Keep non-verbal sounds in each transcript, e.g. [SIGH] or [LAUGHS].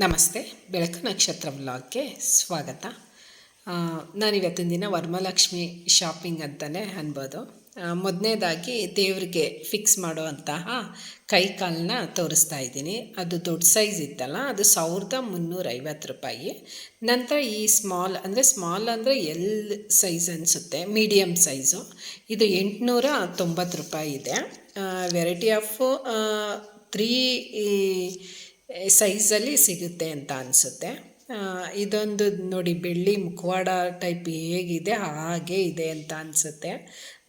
ನಮಸ್ತೆ, ಬೆಳಕು ನಕ್ಷತ್ರ ವ್ಲಾಗ್ಗೆ ಸ್ವಾಗತ. ನಾನು ನಾನಿವತ್ತಿನ ದಿನ ವರ್ಮಲಕ್ಷ್ಮಿ ಶಾಪಿಂಗ್ ಅಂತಲೇ ಅನ್ಬೋದು. ಮೊದಲನೇದಾಗಿ ದೇವರಿಗೆ ಫಿಕ್ಸ್ ಮಾಡುವಂತಹ ಕೈ ಕಾಲನ್ನ ತೋರಿಸ್ತಾ ಇದ್ದೀನಿ. ಅದು ದೊಡ್ಡ ಸೈಜ್ ಇತ್ತಲ್ಲ, ಅದು ಸಾವಿರದ ಮುನ್ನೂರ ಐವತ್ತು ರೂಪಾಯಿ. ನಂತರ ಈ ಸ್ಮಾಲ್ ಅಂದರೆ ಸ್ಮಾಲ್ ಅಂದರೆ ಎಲ್ ಸೈಜ್ ಅನಿಸುತ್ತೆ ಮೀಡಿಯಮ್ ಸೈಜು ಇದು ಎಂಟುನೂರ ತೊಂಬತ್ತು ರೂಪಾಯಿ ಇದೆ. ವೆರೈಟಿ ಆಫು ತ್ರೀ ಸೈಜಲ್ಲಿ ಸಿಗುತ್ತೆ ಅಂತ ಅನಿಸುತ್ತೆ. ಇದೊಂದು ನೋಡಿ ಬೆಳ್ಳಿ ಮುಖವಾಡ ಟೈಪ್ ಹೇಗಿದೆ, ಹಾಗೆ ಇದೆ ಅಂತ ಅನಿಸುತ್ತೆ.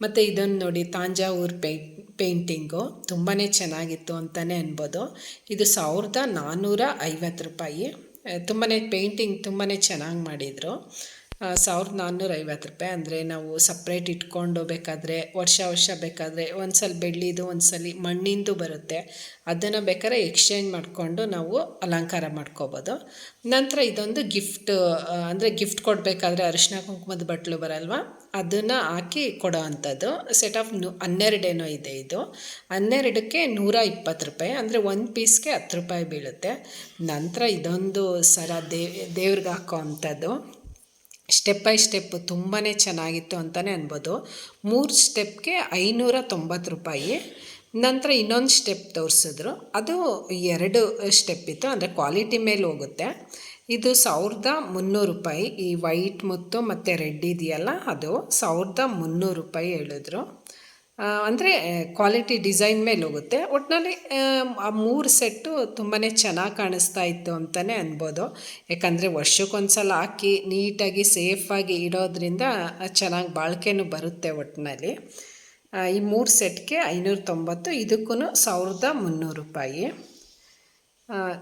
ಮತ್ತು ಇದೊಂದು ನೋಡಿ ತಾಂಜಾವೂರ್ ಪೇ ಪೇಂಟಿಂಗು ತುಂಬಾ ಚೆನ್ನಾಗಿತ್ತು ಅಂತಲೇ ಅನ್ಬೋದು. ಇದು ಸಾವಿರದ ನಾನ್ನೂರ ಐವತ್ತು ರೂಪಾಯಿ. ತುಂಬಾ ಪೇಂಟಿಂಗ್ ತುಂಬಾ ಚೆನ್ನಾಗಿ ಮಾಡಿದರು. ಸಾವಿರದ ನಾನ್ನೂರ ಐವತ್ತು ರೂಪಾಯಿ ಅಂದರೆ ನಾವು ಸಪ್ರೇಟ್ ಇಟ್ಕೊಂಡು ಬೇಕಾದರೆ ವರ್ಷ ವರ್ಷ ಬೇಕಾದರೆ ಒಂದು ಸಲ ಬೆಳ್ಳಿದು ಒಂದು ಸಲ ಮಣ್ಣಿಂದು ಬರುತ್ತೆ. ಅದನ್ನು ಬೇಕಾದ್ರೆ ಎಕ್ಸ್ಚೇಂಜ್ ಮಾಡಿಕೊಂಡು ನಾವು ಅಲಂಕಾರ ಮಾಡ್ಕೋಬೋದು. ನಂತರ ಇದೊಂದು ಗಿಫ್ಟ್ ಅಂದರೆ ಗಿಫ್ಟ್ ಕೊಡಬೇಕಾದ್ರೆ ಅರಿಶಿನ ಕುಂಕುಮದ ಬಟ್ಲು ಬರಲ್ವಾ? ಅದನ್ನು ಹಾಕಿ ಕೊಡೋ ಅಂಥದ್ದು. ಸೆಟ್ ಆಫ್ ನು, ಹನ್ನೆರಡೇನೋ ಇದೆ ಇದು. ಹನ್ನೆರಡಕ್ಕೆ ನೂರ ಇಪ್ಪತ್ತು ರೂಪಾಯಿ, ಅಂದರೆ ಒಂದು ಪೀಸ್ಗೆ ಹತ್ತು ರೂಪಾಯಿ ಬೀಳುತ್ತೆ. ನಂತರ ಇದೊಂದು ಸರ, ದೇವ್, ದೇವ್ರಿಗೆ ಹಾಕೋ ಅಂಥದ್ದು. ಸ್ಟೆಪ್ ಬೈ ಸ್ಟೆಪ್ ತುಂಬಾ ಚೆನ್ನಾಗಿತ್ತು ಅಂತಲೇ ಅನ್ಬೋದು. ಮೂರು ಸ್ಟೆಪ್ಗೆ ಐನೂರ ತೊಂಬತ್ತು ರೂಪಾಯಿ. ನಂತರ ಇನ್ನೊಂದು ಸ್ಟೆಪ್ ತೋರಿಸಿದ್ರು. ಅದು ಎರಡು ಸ್ಟೆಪ್ ಇತ್ತು, ಅಂದರೆ ಕ್ವಾಲಿಟಿ ಮೇಲೆ ಹೋಗುತ್ತೆ. ಇದು ಸಾವಿರದ ಮುನ್ನೂರು ರೂಪಾಯಿ. ಈ ವೈಟ್ ಮುತ್ತು ಮತ್ತು ರೆಡ್ ಇದೆಯಲ್ಲ, ಅದು ಸಾವಿರದ ಮುನ್ನೂರು ರೂಪಾಯಿ ಹೇಳಿದ್ರು. ಅಂದರೆ ಕ್ವಾಲಿಟಿ ಡಿಸೈನ್ ಮೇಲೆ ಹೋಗುತ್ತೆ. ಒಟ್ಟಿನಲ್ಲಿ ಆ ಮೂರು ಸೆಟ್ಟು ತುಂಬಾ ಚೆನ್ನಾಗಿ ಕಾಣಿಸ್ತಾ ಇತ್ತು ಅಂತಲೇ ಅನ್ಬೋದು. ಯಾಕಂದರೆ, ವರ್ಷಕ್ಕೊಂದ್ಸಲ ಹಾಕಿ ನೀಟಾಗಿ ಸೇಫಾಗಿ ಇಡೋದ್ರಿಂದ ಚೆನ್ನಾಗಿ ಬಾಳ್ಕೆನೂ ಬರುತ್ತೆ ಒಟ್ಟಿನಲ್ಲಿ ಈ ಮೂರು ಸೆಟ್ಗೆ ಐನೂರ ತೊಂಬತ್ತು ಇದಕ್ಕೂ ಸಾವಿರದ ಮುನ್ನೂರು ರೂಪಾಯಿ.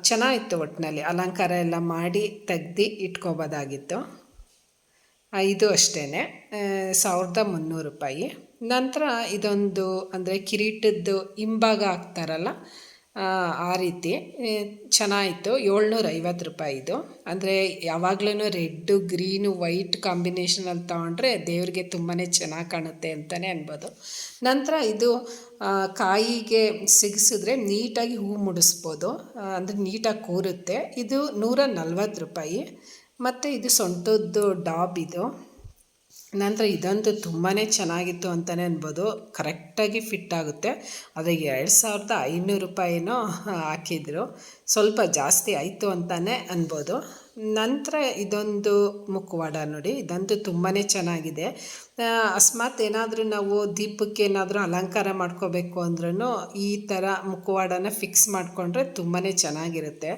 ಚೆನ್ನಾಗಿತ್ತು ಒಟ್ಟಿನಲ್ಲಿ ಅಲಂಕಾರ ಎಲ್ಲ ಮಾಡಿ ತೆಗ್ದು ಇಟ್ಕೋಬೋದಾಗಿತ್ತು. ಇದು ಅಷ್ಟೇ ಸಾವಿರದ ಮುನ್ನೂರು ರೂಪಾಯಿ. ನಂತರ ಇದೊಂದು ಅಂದರೆ ಕಿರೀಟದ್ದು ಹಿಂಭಾಗ ಹಾಕ್ತಾರಲ್ಲ, ಆ ರೀತಿ. ಚೆನ್ನಾಯಿತು. ಏಳ್ನೂರ ಐವತ್ತು ರೂಪಾಯಿ ಇದು. ಅಂದರೆ ಯಾವಾಗಲೂ ರೆಡ್ಡು ಗ್ರೀನು, ವೈಟ್ ಕಾಂಬಿನೇಷನಲ್ಲಿ ತೊಗೊಂಡ್ರೆ ದೇವ್ರಿಗೆ ತುಂಬಾ ಚೆನ್ನಾಗಿ ಕಾಣುತ್ತೆ ಅಂತಲೇ ಅನ್ಬೋದು. ನಂತರ ಇದು ಕಾಯಿಗೆ ಸಿಗಿಸಿದ್ರೆ ನೀಟಾಗಿ ಹೂ ಮುಡಿಸ್ಬೋದು. ಅಂದರೆ ನೀಟಾಗಿ ಕೂರುತ್ತೆ. ಇದು ನೂರ ನಲ್ವತ್ತು ರೂಪಾಯಿ. ಮತ್ತು ಇದು ಸೊಂಟದ್ದು ಡಾಬ್ ಇದು. ನಂತರ ಇದಂತೂ ತುಂಬಾ ಚೆನ್ನಾಗಿತ್ತು ಅಂತಲೇ ಅನ್ಬೋದು. ಕರೆಕ್ಟಾಗಿ ಫಿಟ್ ಆಗುತ್ತೆ. ಅದಕ್ಕೆ ಎರಡು ಸಾವಿರದ ಐನೂರು ರೂಪಾಯಿನೋ ಹಾಕಿದ್ರು. ಸ್ವಲ್ಪ ಜಾಸ್ತಿ ಆಯಿತು ಅಂತಲೇ ಅನ್ಬೋದು. ನಂತರ ಇದೊಂದು ಮುಖವಾಡ ನೋಡಿ. ಇದಂತೂ ತುಂಬಾ ಚೆನ್ನಾಗಿದೆ. ಅಕಸ್ಮಾತ್ ಏನಾದರೂ ನಾವು ದೀಪಕ್ಕೆ ಏನಾದರೂ ಅಲಂಕಾರ ಮಾಡ್ಕೋಬೇಕು ಅಂದ್ರೂ ಈ ಥರ ಮುಖವಾಡನ ಫಿಕ್ಸ್ ಮಾಡಿಕೊಂಡ್ರೆ ತುಂಬಾ ಚೆನ್ನಾಗಿರುತ್ತೆ.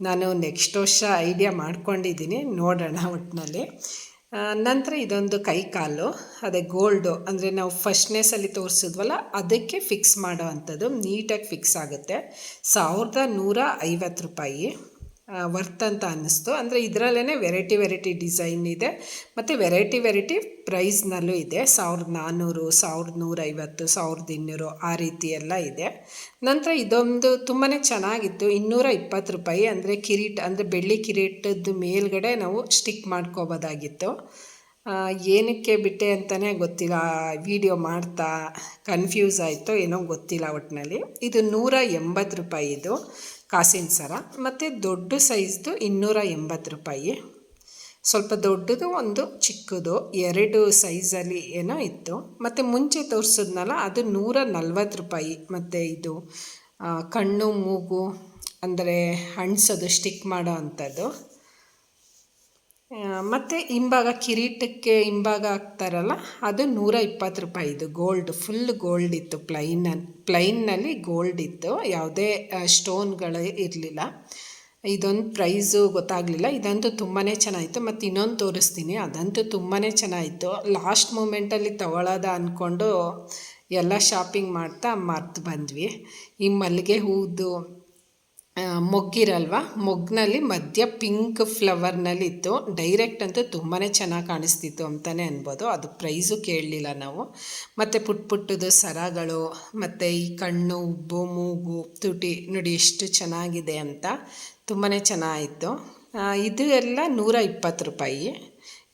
ನಾನು ನೆಕ್ಸ್ಟ್ ವರ್ಷ ಐಡಿಯಾ ಮಾಡ್ಕೊಂಡಿದ್ದೀನಿ. ನೋಡೋಣ ಒಟ್ಟಿನಲ್ಲಿ ನಂತರ ಇದೊಂದು ಕೈ ಕಾಲು ಅದೇ ಗೋಲ್ಡು ಅಂದರೆ ನಾವು ಫಸ್ಟ್ನೇ ಸಲ ತೋರಿಸಿದ್ವಲ್ಲ, ಅದಕ್ಕೆ ಫಿಕ್ಸ್ ಮಾಡೋ ಅಂಥದ್ದು, ನೀಟಾಗಿ ಫಿಕ್ಸ್ ಆಗುತ್ತೆ. ಸಾವಿರದ ನೂರ ಐವತ್ತು ರೂಪಾಯಿ. ವರ್ತ್ ಅಂತ ಅನ್ನಿಸ್ತು. ಅಂದರೆ ಇದರಲ್ಲೇ ವೆರೈಟಿ ವೆರೈಟಿ ಡಿಸೈನ್ ಇದೆ. ಮತ್ತು ವೆರೈಟಿ ವೆರೈಟಿ ಪ್ರೈಸ್ನಲ್ಲೂ ಇದೆ. ಸಾವಿರದ ನಾನ್ನೂರು ಸಾವಿರದ ನೂರೈವತ್ತು, ಸಾವಿರದ ಇನ್ನೂರು ಆ ರೀತಿ ಎಲ್ಲ ಇದೆ. ನಂತರ ಇದೊಂದು ತುಂಬಾ ಚೆನ್ನಾಗಿತ್ತು. ಇನ್ನೂರ ಇಪ್ಪತ್ತು ರೂಪಾಯಿ ಅಂದರೆ ಕಿರೀಟ, ಅಂದರೆ ಬೆಳ್ಳಿ ಕಿರೀಟದ್ದು ಮೇಲ್ಗಡೆ ನಾವು ಸ್ಟಿಕ್ ಮಾಡ್ಕೋಬೋದಾಗಿತ್ತು. ಏನಕ್ಕೆ ಬಿಟ್ಟೆ ಅಂತಲೇ ಗೊತ್ತಿಲ್ಲ. ವಿಡಿಯೋ ಮಾಡ್ತಾ ಕನ್ಫ್ಯೂಸ್ ಆಯಿತು ಏನೋ ಗೊತ್ತಿಲ್ಲ ಒಟ್ಟಿನಲ್ಲಿ ಇದು ನೂರ ಎಂಬತ್ತು ರೂಪಾಯಿ ಇದು. ಕಾಸಿನ ಸರ. ಮತ್ತು ದೊಡ್ಡ ಸೈಜ್ದು ಇನ್ನೂರ ಎಂಬತ್ತು ರೂಪಾಯಿ. ಸ್ವಲ್ಪ ದೊಡ್ಡದು ಒಂದು, ಚಿಕ್ಕದು ಎರಡು ಸೈಜಲ್ಲಿ ಏನೋ ಇತ್ತು. ಮತ್ತು ಮುಂಚೆ ತೋರಿಸಿದ್ನಲ್ಲ, ಅದು ನೂರ ನಲ್ವತ್ತು ರೂಪಾಯಿ. ಮತ್ತು ಇದು ಕಣ್ಣು, ಮೂಗು, ಅಂದರೆ ಹಣ್ಸೋದು ಸ್ಟಿಕ್ ಮಾಡೋ ಅಂಥದ್ದು. ಮತ್ತು ಹಿಂಭಾಗ ಕಿರೀಟಕ್ಕೆ ಹಿಂಭಾಗ ಹಾಕ್ತಾರಲ್ಲ, ಅದು ನೂರ ಇಪ್ಪತ್ತು ರೂಪಾಯಿ ಇದು ಗೋಲ್ಡ್ ಫುಲ್ ಗೋಲ್ಡ್ ಇತ್ತು ಪ್ಲೈನ್ ಪ್ಲೈನ್ನಲ್ಲಿ ಗೋಲ್ಡ್ ಇತ್ತು, ಯಾವುದೇ ಸ್ಟೋನ್ಗಳು ಇರಲಿಲ್ಲ. ಇದೊಂದು ಪ್ರೈಸು ಗೊತ್ತಾಗಲಿಲ್ಲ, ಇದಂತೂ ತುಂಬಾ ಚೆನ್ನಾಗಿತ್ತು, ಮತ್ತು ಇನ್ನೊಂದು ತೋರಿಸ್ತೀನಿ, ಅದಂತೂ ತುಂಬಾ ಚೆನ್ನಾಗಿತ್ತು. ಲಾಸ್ಟ್ ಮೂಮೆಂಟಲ್ಲಿ ತಗೊಳ್ಳೋದ ಅಂದ್ಕೊಂಡು ಎಲ್ಲ ಶಾಪಿಂಗ್ ಮಾಡ್ತಾ ಮರ್ತು ಬಂದ್ವಿ. ಈ ಮಲ್ಲಿಗೆ ಹೂದು ಮೊಗ್ಗಿರಲ್ವ? ಮೊಗ್ಗಿನಲ್ಲಿ ಮಧ್ಯ ಪಿಂಕ್ ಫ್ಲವರ್ನಲ್ಲಿ ಇತ್ತು. ಡೈರೆಕ್ಟ್ ಅಂತೂ ತುಂಬಾ ಚೆನ್ನಾಗಿ ಕಾಣಿಸ್ತಿತ್ತು ಅಂತಲೇ ಅನ್ಬೋದು. ಅದು ಪ್ರೈಸು ಕೇಳಲಿಲ್ಲ ನಾವು. ಮತ್ತು ಪುಟ್ ಪುಟ್ಟದು ಸರಗಳು, ಮತ್ತು ಈ ಕಣ್ಣು, ಉಬ್ಬು, ಮೂಗು, ತುಟಿ, ನೋಡಿ ಎಷ್ಟು ಚೆನ್ನಾಗಿದೆ ಅಂತ ತುಂಬಾ ಚೆನ್ನಾಗಿತ್ತು. ಇದು ಎಲ್ಲ ನೂರ ಇಪ್ಪತ್ತು ರೂಪಾಯಿ.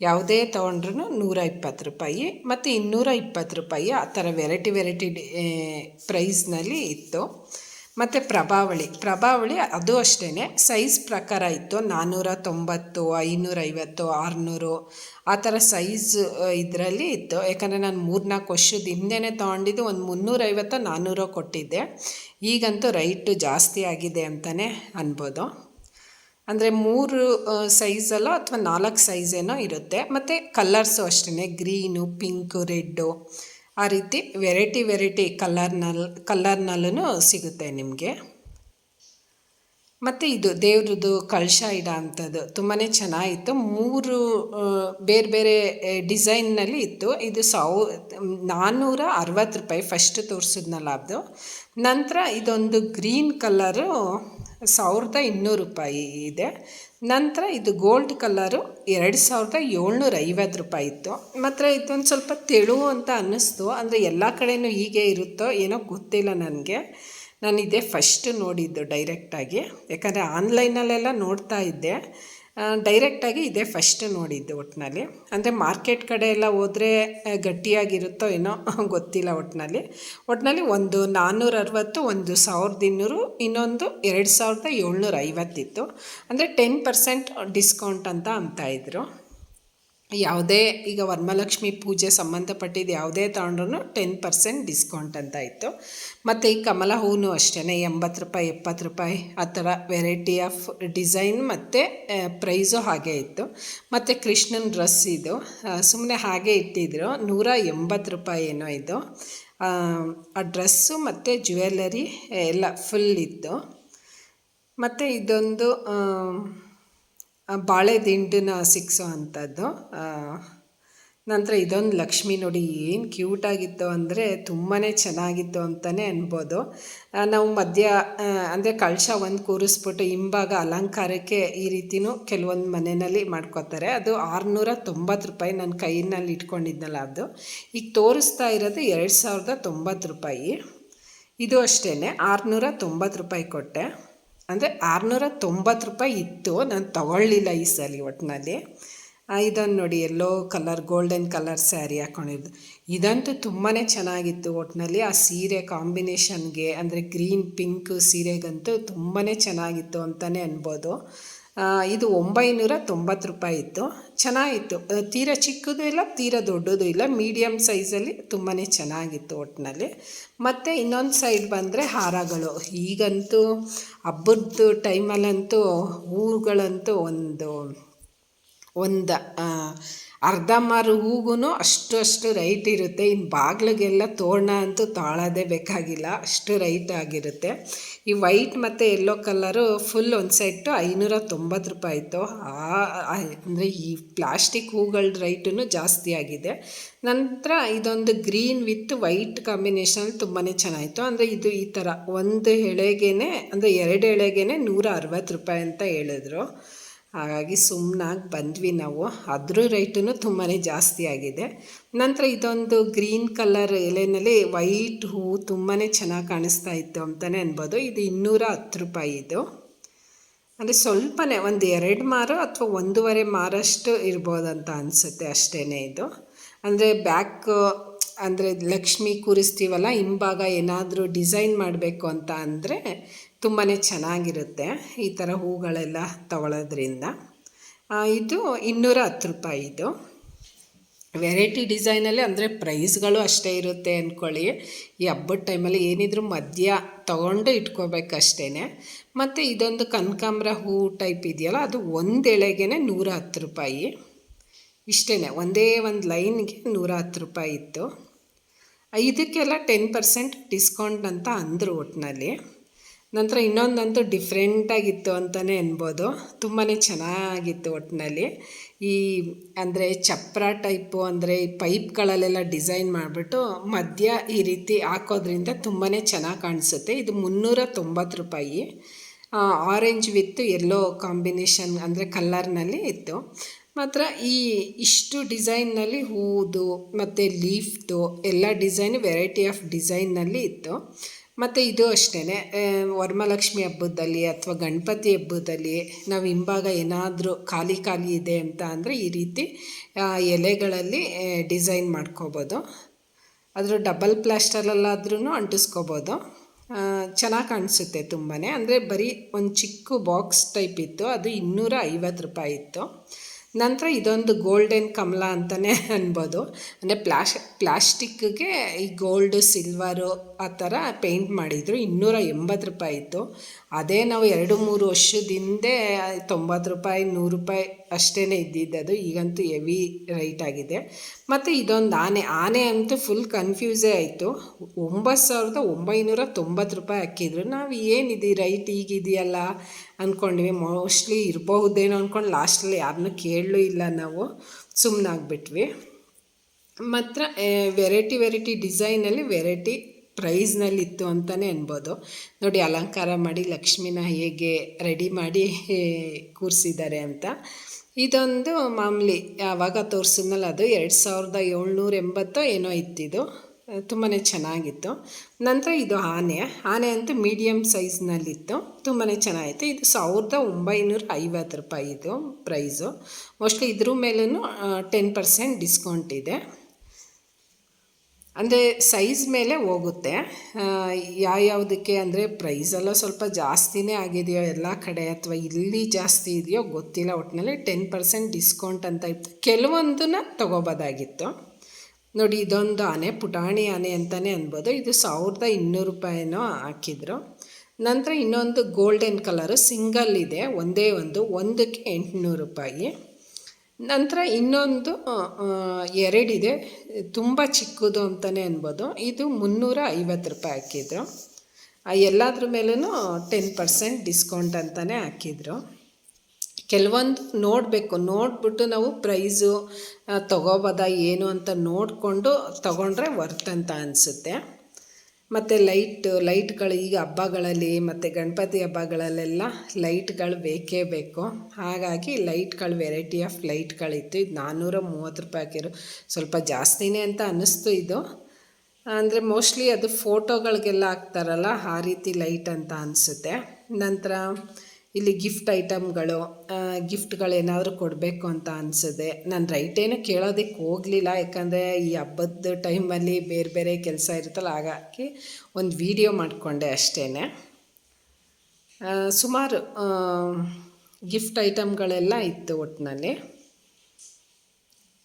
ಯಾವುದೇ ತೊಗೊಂಡ್ರೂ ನೂರ ಇಪ್ಪತ್ತು ರೂಪಾಯಿ. ಮತ್ತು ಇನ್ನೂರ ಇಪ್ಪತ್ತು ರೂಪಾಯಿ ಆ ಥರ ವೆರೈಟಿ ವೆರೈಟಿ ಪ್ರೈಸ್ನಲ್ಲಿ ಇತ್ತು. ಮತ್ತು ಪ್ರಭಾವಳಿ. ಪ್ರಭಾವಳಿ ಅದು ಅಷ್ಟೇ ಸೈಜ್ ಪ್ರಕಾರ ಇತ್ತು. ನಾನ್ನೂರ ತೊಂಬತ್ತು ಐನೂರೈವತ್ತು, ಆರುನೂರು. ಆ ಥರ ಸೈಜ್ ಇದರಲ್ಲಿ ಇತ್ತು. ಯಾಕಂದರೆ ನಾನು ಮೂರ್ನಾಲ್ಕು ವರ್ಷದ ಹಿಂದೆನೇ ತೊಗೊಂಡಿದ್ದು ಒಂದು ಮುನ್ನೂರೈವತ್ತು ನಾನ್ನೂರು ಕೊಟ್ಟಿದ್ದೆ. ಈಗಂತೂ ರೈಟು ಜಾಸ್ತಿ ಆಗಿದೆ ಅಂತಲೇ ಅನ್ಬೋದು. ಅಂದರೆ ಮೂರು ಸೈಜಲ್ಲೋ ಅಥವಾ ನಾಲ್ಕು ಸೈಜೇನೋ ಇರುತ್ತೆ. ಮತ್ತು ಕಲರ್ಸು ಅಷ್ಟೇ ಗ್ರೀನು, ಪಿಂಕು, ರೆಡ್ಡು. ಆ ರೀತಿ ವೆರೈಟಿ ವೆರೈಟಿ ಕಲರ್ನಲ್ಲಿ ಕಲ್ಲರ್ನಲ್ಲೂ ಸಿಗುತ್ತೆ ನಿಮಗೆ. ಮತ್ತು ಇದು ದೇವ್ರದ್ದು ಕಳಶ ಇಡ ಅಂಥದ್ದು ತುಂಬಾ ಚೆನ್ನಾಗಿತ್ತು. ಮೂರು ಬೇರೆ ಬೇರೆ ಡಿಸೈನ್ನಲ್ಲಿ ಇತ್ತು. ಇದು ಸಾವ್ ನಾನ್ನೂರ ಅರವತ್ತು ರೂಪಾಯಿ ಫಸ್ಟ್ ತೋರಿಸಿದ್ನಲ್ಲ ಅದು ನಂತರ ಇದೊಂದು ಗ್ರೀನ್ ಕಲರು ಸಾವಿರದ ಇನ್ನೂರು ರೂಪಾಯಿ ಇದೆ. ನಂತರ ಇದು ಗೋಲ್ಡ್ ಕಲರು ಎರಡು ಸಾವಿರದ ಏಳ್ನೂರ ಐವತ್ತು ರೂಪಾಯಿ ಇತ್ತು. ಮಾತ್ರ ಇದೊಂದು ಸ್ವಲ್ಪ ತೆಳು ಅಂತ ಅನ್ನಿಸ್ತು. ಅಂದರೆ ಎಲ್ಲ ಕಡೆಯೂ ಹೀಗೆ ಇರುತ್ತೋ ಏನೋ ಗೊತ್ತಿಲ್ಲ ನನಗೆ. ನಾನು ಇದೇ ಫಸ್ಟ್ ನೋಡಿದ್ದು ಡೈರೆಕ್ಟಾಗಿ ಯಾಕಂದರೆ ಆನ್ಲೈನಲ್ಲೆಲ್ಲ ನೋಡ್ತಾ ಇದ್ದೆ. ಡೈರೆಕ್ಟಾಗಿ ಇದೇ ಫಸ್ಟ್ ನೋಡಿದ್ದು ಒಟ್ಟಿನಲ್ಲಿ ಅಂದರೆ ಮಾರ್ಕೆಟ್ ಕಡೆ ಎಲ್ಲ ಹೋದರೆ ಗಟ್ಟಿಯಾಗಿರುತ್ತೋ ಏನೋ [LAUGHS] ಗೊತ್ತಿಲ್ಲ ಒಟ್ಟಿನಲ್ಲಿ ಒಟ್ಟಿನಲ್ಲಿ ಒಂದು ನಾನ್ನೂರ ಅರವತ್ತು, ಒಂದು ಸಾವಿರದ ಇನ್ನೂರು, ಇನ್ನೊಂದು ಎರಡು ಸಾವಿರದ ಏಳ್ನೂರ ಐವತ್ತಿತ್ತು ಅಂದರೆ ಟೆನ್ ಪರ್ಸೆಂಟ್ ಡಿಸ್ಕೌಂಟ್ ಅಂತ ಅಂತಾಯಿದ್ರು ಯಾವುದೇ, ಈಗ ವರಮಹಾಲಕ್ಷ್ಮಿ ಪೂಜೆ ಸಂಬಂಧಪಟ್ಟಿದ್ದು ಯಾವುದೇ ತಗೊಂಡ್ರೂ ಟೆನ್ ಪರ್ಸೆಂಟ್ ಡಿಸ್ಕೌಂಟ್ ಅಂತ ಇತ್ತು. ಮತ್ತು ಈ ಕಮಲ ಹೂವು ಅಷ್ಟೇ ಎಂಬತ್ತು ರೂಪಾಯಿ, ಎಪ್ಪತ್ತು ರೂಪಾಯಿ ಆ ಥರ ವೆರೈಟಿ ಆಫ್ ಡಿಸೈನ್ ಮತ್ತು ಪ್ರೈಸು ಹಾಗೆ ಇತ್ತು. ಮತ್ತು ಕೃಷ್ಣನ ಡ್ರೆಸ್ ಇದು. ಸುಮ್ಮನೆ ಹಾಗೆ ಇಟ್ಟಿದ್ರು, ನೂರ ಎಂಬತ್ತು ರೂಪಾಯಿ ಏನೋ ಇದು. ಆ ಡ್ರೆಸ್ಸು ಮತ್ತು ಜ್ಯುವೆಲ್ಲರಿ ಎಲ್ಲ ಫುಲ್ ಇತ್ತು. ಮತ್ತು ಇದೊಂದು ಬಾಳೆ ದಿಂಡನ್ನ ಸಿಕ್ಸೋ ಅಂಥದ್ದು. ನಂತರ ಇದೊಂದು ಲಕ್ಷ್ಮಿ ನೋಡಿ ಏನು ಕ್ಯೂಟಾಗಿತ್ತು ಅಂದರೆ ತುಂಬಾ ಚೆನ್ನಾಗಿತ್ತು ಅಂತಲೇ ಅನ್ಬೋದು. ನಾವು ಮಧ್ಯ ಅಂದರೆ ಕಳಶ ಒಂದು ಕೂರಿಸ್ಬಿಟ್ಟು ಹಿಂಭಾಗ ಅಲಂಕಾರಕ್ಕೆ ಈ ರೀತಿಯೂ ಕೆಲವೊಂದು ಮನೆಯಲ್ಲಿ ಮಾಡ್ಕೋತಾರೆ. ಅದು ಆರುನೂರ ತೊಂಬತ್ತು ರೂಪಾಯಿ ನನ್ನ ಕೈಯಲ್ಲಿ ಇಟ್ಕೊಂಡಿದ್ನಲ್ಲ ಅದು. ಈಗ ತೋರಿಸ್ತಾ ಇರೋದು ಎರಡು ಸಾವಿರದ ತೊಂಬತ್ತು ರೂಪಾಯಿ. ಇದು ಅಷ್ಟೇ ಆರುನೂರ ತೊಂಬತ್ತು ರೂಪಾಯಿ ಕೊಟ್ಟೆ. ಅಂದರೆ ಆರುನೂರ ತೊಂಬತ್ತು ರೂಪಾಯಿ ಇತ್ತು. ನಾನು ತಗೊಳ್ಳಿಲ್ಲ ಈ ಸಲ ಒಟ್ಟಿನಲ್ಲಿ ಇದನ್ನು ನೋಡಿ yellow colour golden colour sari ಹಾಕ್ಕೊಂಡಿದ್ದು ಇದಂತೂ ತುಂಬಾ ಚೆನ್ನಾಗಿತ್ತು ಒಟ್ಟಿನಲ್ಲಿ ಆ ಸೀರೆ ಕಾಂಬಿನೇಷನ್ಗೆ ಅಂದರೆ ಗ್ರೀನ್ ಪಿಂಕ್ ಸೀರೆಗಂತೂ ತುಂಬಾ ಚೆನ್ನಾಗಿತ್ತು ಅಂತಲೇ ಅನ್ಬೋದು. ಇದು ಒಂಬೈನೂರ ತೊಂಬತ್ತು ರೂಪಾಯಿ ಇತ್ತು. ಚೆನ್ನಾಗಿತ್ತು. ತೀರ ಚಿಕ್ಕದು ಇಲ್ಲ, ತೀರ ದೊಡ್ಡದು ಇಲ್ಲ. ಮೀಡಿಯಮ್ ಸೈಜಲ್ಲಿ ತುಂಬಾ ಚೆನ್ನಾಗಿತ್ತು ಒಟ್ಟಿನಲ್ಲಿ ಮತ್ತು ಇನ್ನೊಂದು ಸೈಡ್ ಬಂದರೆ ಹಾರಗಳು. ಈಗಂತೂ ಹಬ್ಬದ ಟೈಮಲ್ಲಂತೂ ಹೂಗಳಂತೂ ಒಂದು ಒಂದು ಅರ್ಧ ಮಾರು ಹೂಗೂ ಅಷ್ಟು ಅಷ್ಟು ರೈಟ್ ಇರುತ್ತೆ. ಇನ್ನು ಬಾಗ್ಲಿಗೆಲ್ಲ ತೋರಣ ಅಂತೂ ತಾಳೋದೇ ಬೇಕಾಗಿಲ್ಲ. ಅಷ್ಟು ರೈಟ್ ಆಗಿರುತ್ತೆ. ಈ ವೈಟ್ ಮತ್ತು ಯೆಲ್ಲೋ ಕಲರು ಫುಲ್ ಒಂದು ಸೆಟ್ಟು ಐನೂರ ತೊಂಬತ್ತು ರೂಪಾಯಿ ಇತ್ತು ಅಂದರೆ ಈ ಪ್ಲಾಸ್ಟಿಕ್ ಹೂಗಳ ರೈಟೂ ಜಾಸ್ತಿ ಆಗಿದೆ. ನಂತರ ಇದೊಂದು ಗ್ರೀನ್ ವಿತ್ ವೈಟ್ ಕಾಂಬಿನೇಷನ್ ತುಂಬಾ ಚೆನ್ನಾಗಿತ್ತು ಅಂದರೆ ಇದು ಈ ಥರ ಒಂದು ಎಳೆಗೆ ಅಂದರೆ ಎರಡು ಎಳೆಗೇ ನೂರ ಅರವತ್ತು ರೂಪಾಯಿ ಅಂತ ಹೇಳಿದ್ರು. ಹಾಗಾಗಿ ಸುಮ್ಮನಾಗಿ ಬಂದ್ವಿ ನಾವು. ಅದ್ರ ರೇಟೂ ತುಂಬಾ ಜಾಸ್ತಿ ಆಗಿದೆ. ನಂತರ ಇದೊಂದು ಗ್ರೀನ್ ಕಲರ್ ಎಲೆಯಲ್ಲಿ ವೈಟ್ ಹೂವು ತುಂಬಾ ಚೆನ್ನಾಗಿ ಕಾಣಿಸ್ತಾ ಇತ್ತು ಅಂತಲೇ ಅನ್ಬೋದು. ಇದು ಇನ್ನೂರ ಹತ್ತು ರೂಪಾಯಿ ಇದು. ಅಂದರೆ ಸ್ವಲ್ಪನೇ, ಒಂದು ಎರಡು ಮಾರು ಅಥವಾ ಒಂದೂವರೆ ಮಾರಷ್ಟು ಇರ್ಬೋದಂತ ಅನಿಸುತ್ತೆ ಅಷ್ಟೇ ಇದು. ಅಂದರೆ ಬ್ಯಾಕ್ ಅಂದರೆ ಲಕ್ಷ್ಮಿ ಕೂರಿಸ್ತೀವಲ್ಲ, ಹಿಂಭಾಗ ಏನಾದರೂ ಡಿಸೈನ್ ಮಾಡಬೇಕು ಅಂತ ಅಂದರೆ ತುಂಬಾ ಚೆನ್ನಾಗಿರುತ್ತೆ ಈ ಥರ ಹೂಗಳೆಲ್ಲ ತಗೊಳ್ಳೋದ್ರಿಂದ ಇದು ಇನ್ನೂರ ಹತ್ತು ರೂಪಾಯಿ ಇದು. ವೆರೈಟಿ ಡಿಸೈನಲ್ಲಿ ಅಂದರೆ ಪ್ರೈಸ್ಗಳು ಅಷ್ಟೇ ಇರುತ್ತೆ ಅಂದ್ಕೊಳ್ಳಿ ಈ ಹಬ್ಬದ ಟೈಮಲ್ಲಿ ಏನಿದ್ರೂ ಮಧ್ಯ ತೊಗೊಂಡು ಇಟ್ಕೋಬೇಕಷ್ಟೇ ಮತ್ತು ಇದೊಂದು ಕನಕಾಂಬ್ರ ಹೂ ಟೈಪ್ ಇದೆಯಲ್ಲ, ಅದು ಒಂದು ಎಳೆಗೆ ನೂರ ಹತ್ತು ರೂಪಾಯಿ. ಇಷ್ಟೇ ಒಂದೇ ಒಂದು ಲೈನ್ಗೆ ನೂರ ಹತ್ತು ರೂಪಾಯಿ ಇತ್ತು. ಇದಕ್ಕೆಲ್ಲ ಟೆನ್ ಪರ್ಸೆಂಟ್ ಡಿಸ್ಕೌಂಟ್ ಅಂತ ಅಂದರು ಒಟ್ಟಿನಲ್ಲಿ ನಂತರ ಇನ್ನೊಂದಂತೂ ಡಿಫ್ರೆಂಟಾಗಿತ್ತು ಅಂತಲೇ ಅನ್ಬೋದು ತುಂಬಾ ಚೆನ್ನಾಗಿತ್ತು ಒಟ್ಟಿನಲ್ಲಿ ಈ ಅಂದರೆ ಚಪ್ರ ಟೈಪು ಅಂದರೆ ಈ ಪೈಪ್ಗಳಲ್ಲೆಲ್ಲ ಡಿಸೈನ್ ಮಾಡಿಬಿಟ್ಟು ಮಧ್ಯ ಈ ರೀತಿ ಹಾಕೋದ್ರಿಂದ ತುಂಬಾ ಚೆನ್ನಾಗಿ ಕಾಣಿಸುತ್ತೆ. ಇದು ಮುನ್ನೂರ ತೊಂಬತ್ತು ರೂಪಾಯಿ. ಆರೆಂಜ್ ವಿತ್ ಎಲ್ಲೋ ಕಾಂಬಿನೇಷನ್ ಅಂದರೆ ಕಲ್ಲರ್ನಲ್ಲಿ ಇತ್ತು. ಮಾತ್ರ ಈ ಇಷ್ಟು ಡಿಸೈನ್ನಲ್ಲಿ ಹೂದು ಮತ್ತು ಲೀಫ್ದು ಎಲ್ಲ ಡಿಸೈನ್ ವೆರೈಟಿ ಆಫ್ ಡಿಸೈನ್ನಲ್ಲಿ ಇತ್ತು. ಮತ್ತು ಇದು ಅಷ್ಟೇ ವರಮಹಾಲಕ್ಷ್ಮಿ ಹಬ್ಬದಲ್ಲಿ ಅಥವಾ ಗಣಪತಿ ಹಬ್ಬದಲ್ಲಿ ನಾವು ಹಿಂಭಾಗ ಏನಾದರೂ ಖಾಲಿ ಖಾಲಿ ಇದೆ ಅಂತ ಅಂದರೆ ಈ ರೀತಿ ಎಲೆಗಳಲ್ಲಿ ಡಿಸೈನ್ ಮಾಡ್ಕೋಬೋದು. ಅದರ ಡಬಲ್ ಪ್ಲಾಸ್ಟರಲ್ಲಾದ್ರೂ ಅಂಟಿಸ್ಕೋಬೋದು. ಚೆನ್ನಾಗಿ ಕಾಣಿಸುತ್ತೆ ತುಂಬಾ ಅಂದರೆ ಬರೀ ಒಂದು ಚಿಕ್ಕ ಬಾಕ್ಸ್ ಟೈಪ್ ಇತ್ತು. ಅದು ಇನ್ನೂರ ಐವತ್ತು ರೂಪಾಯಿ ಇತ್ತು. ನಂತರ ಇದೊಂದು ಗೋಲ್ಡನ್ ಕಮಲ ಅಂತಲೇ ಅನ್ಬೋದು. ಅಂದರೆ ಪ್ಲಾಶ್, ಪ್ಲಾಸ್ಟಿಕ್ಗೆ ಈ ಗೋಲ್ಡು ಸಿಲ್ವರು ಆ ಥರ ಪೇಂಟ್ ಮಾಡಿದರು. ಇನ್ನೂರ ಎಂಬತ್ತು ರೂಪಾಯಿ ಇತ್ತು. ಅದೇ ನಾವು ಎರಡು ಮೂರು ವರ್ಷದ ಹಿಂದೆ ತೊಂಬತ್ತು ರೂಪಾಯಿ, ನೂರು ರೂಪಾಯಿ ಅಷ್ಟೇ ಇದ್ದಿದ್ದದು. ಈಗಂತೂ ಹೆವಿ ರೈಟ್ ಆಗಿದೆ. ಮತ್ತು ಇದೊಂದು ಆನೆ ಆನೆ ಅಂತೂ ಫುಲ್ ಕನ್ಫ್ಯೂಸೇ ಆಯಿತು. ಒಂಬತ್ತು ಸಾವಿರದ ಒಂಬೈನೂರ ತೊಂಬತ್ತು ರೂಪಾಯಿ ಹಾಕಿದ್ರು. ನಾವು ಏನಿದೆ ರೈಟ್ ಈಗಿದೆಯಲ್ಲ ಅಂದ್ಕೊಂಡ್ವಿ ಮೋಸ್ಟ್ಲಿ ಇರಬಹುದೇನೋ ಅಂದ್ಕೊಂಡು ಲಾಸ್ಟಲ್ಲಿ ಯಾರನ್ನೂ ಕೇಳಲೂ ಇಲ್ಲ ನಾವು. ಸುಮ್ಮನಾಗ್ಬಿಟ್ವಿ ಮಾತ್ರ ವೆರೈಟಿ ವೆರೈಟಿ ಡಿಸೈನಲ್ಲಿ ವೆರೈಟಿ ಪ್ರೈಸ್ನಲ್ಲಿ ಇತ್ತು ಅಂತಲೇ ಅನ್ಬೋದು. ನೋಡಿ ಅಲಂಕಾರ ಮಾಡಿ ಲಕ್ಷ್ಮಿನ ಹೇಗೆ ರೆಡಿ ಮಾಡಿ ಕೂರಿಸಿದ್ದಾರೆ ಅಂತ. ಇದೊಂದು ಮಾಮೂಲಿ ಯಾವಾಗ ತೋರಿಸಿದ್ನಲ್ಲ ಅದು ಎರಡು ಸಾವಿರದ ಏಳ್ನೂರ ಎಂಬತ್ತೋ ಏನೋ ಇತ್ತಿದು. ತುಂಬಾ ಚೆನ್ನಾಗಿತ್ತು. ನಂತರ ಇದು ಆನೆ. ಆನೆ ಅಂತೂ ಮೀಡಿಯಮ್ ಸೈಜ್ನಲ್ಲಿತ್ತು. ತುಂಬಾ ಚೆನ್ನಾಗಿತ್ತು. ಇದು ಸಾವಿರದ ಒಂಬೈನೂರ ಐವತ್ತು ರೂಪಾಯಿ ಇದು ಪ್ರೈಸು. ಮೋಸ್ಟ್ಲಿ ಇದ್ರ ಮೇಲೂ ಟೆನ್ ಪರ್ಸೆಂಟ್ ಡಿಸ್ಕೌಂಟ್ ಇದೆ. ಅಂದರೆ ಸೈಜ್ ಮೇಲೆ ಹೋಗುತ್ತೆ. ಯಾವ್ಯಾವುದಕ್ಕೆ ಅಂದರೆ ಪ್ರೈಸೆಲ್ಲ ಸ್ವಲ್ಪ ಜಾಸ್ತಿನೇ ಆಗಿದೆಯೋ ಎಲ್ಲ ಕಡೆ ಅಥವಾ ಇಲ್ಲಿ ಜಾಸ್ತಿ ಇದೆಯೋ ಗೊತ್ತಿಲ್ಲ. ಒಟ್ಟಿನಲ್ಲಿ ಟೆನ್ ಪರ್ಸೆಂಟ್ ಡಿಸ್ಕೌಂಟ್ ಅಂತ ಇತ್ತು. ಕೆಲವೊಂದನ್ನ ತೊಗೋಬೋದಾಗಿತ್ತು. ನೋಡಿ, ಇದೊಂದು ಆನೆ, ಪುಟಾಣಿ ಆನೆ ಅಂತಲೇ ಅನ್ಬೋದು. ಇದು ಸಾವಿರದ ಇನ್ನೂರು ರೂಪಾಯಿನೋ ಹಾಕಿದ್ರು. ನಂತರ ಇನ್ನೊಂದು ಗೋಲ್ಡನ್ ಕಲರು ಸಿಂಗಲ್ ಇದೆ. ಒಂದೇ ಒಂದು, ಒಂದಕ್ಕೆ ಎಂಟುನೂರು ರೂಪಾಯಿ. ನಂತರ ಇನ್ನೊಂದು ಎರಡಿದೆ. ತುಂಬ ಚಿಕ್ಕದು ಅಂತಲೇ ಅನ್ಬೋದು. ಇದು ಮುನ್ನೂರ ಐವತ್ತು ರೂಪಾಯಿ ಹಾಕಿದ್ರು. ಎಲ್ಲದ್ರ ಮೇಲೂ ಟೆನ್ ಪರ್ಸೆಂಟ್ ಡಿಸ್ಕೌಂಟ್ ಅಂತಲೇ ಹಾಕಿದ್ರು. ಕೆಲವೊಂದು ನೋಡಬೇಕು. ನೋಡಿಬಿಟ್ಟು ನಾವು ಪ್ರೈಸು ತಗೋಬೋದಾ, ಏನು ಅಂತ ನೋಡಿಕೊಂಡು ತೊಗೊಂಡ್ರೆ ವರ್ತ್ ಅಂತ ಅನಿಸುತ್ತೆ. ಮತ್ತು ಲೈಟ್, ಲೈಟ್ಗಳು ಈಗ ಹಬ್ಬಗಳಲ್ಲಿ ಮತ್ತು ಗಣಪತಿ ಹಬ್ಬಗಳಲ್ಲೆಲ್ಲ ಲೈಟ್ಗಳು ಬೇಕೇ ಬೇಕು. ಹಾಗಾಗಿ ಲೈಟ್ಗಳು, ವೆರೈಟಿ ಆಫ್ ಲೈಟ್ಗಳಿತ್ತು. ಇದು ನಾನ್ನೂರ ಮೂವತ್ತು ರೂಪಾಯಿ ಹಾಕಿರು, ಸ್ವಲ್ಪ ಜಾಸ್ತಿನೇ ಅಂತ ಅನ್ನಿಸ್ತು ಇದು. ಅಂದರೆ ಮೋಸ್ಟ್ಲಿ ಅದು ಫೋಟೋಗಳಿಗೆಲ್ಲ ಹಾಕ್ತಾರಲ್ಲ, ಆ ರೀತಿ ಲೈಟ್ ಅಂತ ಅನಿಸುತ್ತೆ. ನಂತರ ಇಲ್ಲಿ ಗಿಫ್ಟ್ ಐಟಮ್ಗಳು ಗಿಫ್ಟ್ಗಳೇನಾದರೂ ಕೊಡಬೇಕು ಅಂತ ಅನಿಸಿದೆ ನಾನು ರೈಟ್ ರೈಟೇನು ಕೇಳೋದಕ್ಕೆ ಹೋಗಲಿಲ್ಲ, ಯಾಕಂದರೆ ಈ ಹಬ್ಬದ ಟೈಮಲ್ಲಿ ಬೇರೆ ಬೇರೆ ಕೆಲಸ ಇರುತ್ತಲ್ಲ, ಹಾಗಾಗಿ ಒಂದು ವಿಡಿಯೋ ಮಾಡಿಕೊಂಡೆ ಅಷ್ಟೇ ಸುಮಾರು ಗಿಫ್ಟ್ ಐಟಮ್ಗಳೆಲ್ಲ ಇತ್ತು ಒಟ್ಟಿನಲ್ಲಿ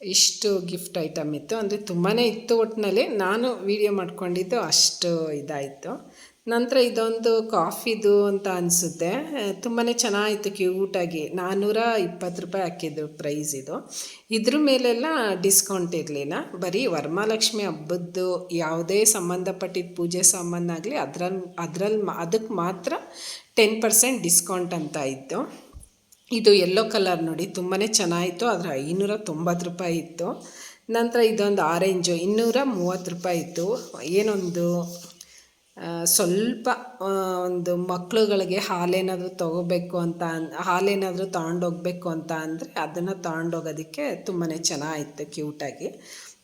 ಇಷ್ಟು ಗಿಫ್ಟ್ ಐಟಮ್ ಇತ್ತು, ಅಂದರೆ ತುಂಬಾ ಇತ್ತು ಒಟ್ಟಿನಲ್ಲಿ ನಾನು ವೀಡಿಯೋ ಮಾಡ್ಕೊಂಡಿದ್ದು ಅಷ್ಟು ಇದಾಯಿತು. ನಂತರ ಇದೊಂದು ಕಾಫಿದು ಅಂತ ಅನಿಸುತ್ತೆ. ತುಂಬಾ ಚೆನ್ನಾಗಿತ್ತು ಕ್ಯೂಟಾಗಿ. ನಾನ್ನೂರ ಇಪ್ಪತ್ತು ರೂಪಾಯಿ ಹಾಕಿದ್ದು ಪ್ರೈಸ್ ಇದು. ಇದ್ರ ಮೇಲೆಲ್ಲ ಡಿಸ್ಕೌಂಟ್ ಇರಲಿಲ್ಲ. ಬರೀ ವರ್ಮಾಲಕ್ಷ್ಮಿ ಹಬ್ಬದ್ದು ಯಾವುದೇ ಸಂಬಂಧಪಟ್ಟಿದ್ದ ಪೂಜೆ ಸಾಮಾನಾಗಲಿ ಅದ್ರಲ್ಲಿ ಅದ್ರಲ್ಲಿ ಅದಕ್ಕೆ ಮಾತ್ರ ಟೆನ್ ಪರ್ಸೆಂಟ್ ಡಿಸ್ಕೌಂಟ್ ಅಂತ ಇತ್ತು. ಇದು ಯೆಲ್ಲೋ ಕಲರ್ ನೋಡಿ ತುಂಬಾ ಚೆನ್ನಾಗಿತ್ತು. ಅದರ ಐನೂರ ತೊಂಬತ್ತು ರೂಪಾಯಿ ಇತ್ತು. ನಂತರ ಇದೊಂದು ಆರೆಂಜು. ಇನ್ನೂರ ಮೂವತ್ತು ರೂಪಾಯಿ ಇತ್ತು. ಏನೊಂದು ಸ್ವಲ್ಪ ಒಂದು ಮಕ್ಕಳುಗಳಿಗೆ ಹಾಲೇನಾದರೂ ತೊಗೋಬೇಕು ಅಂತ ಅನ್, ಹಾಲೇನಾದರೂ ತಗೊಂಡೋಗ್ಬೇಕು ಅಂತ ಅಂದರೆ ಅದನ್ನು ತೊಗೊಂಡೋಗೋದಕ್ಕೆ ತುಂಬಾ ಚೆನ್ನಾಗಿತ್ತು, ಕ್ಯೂಟಾಗಿ.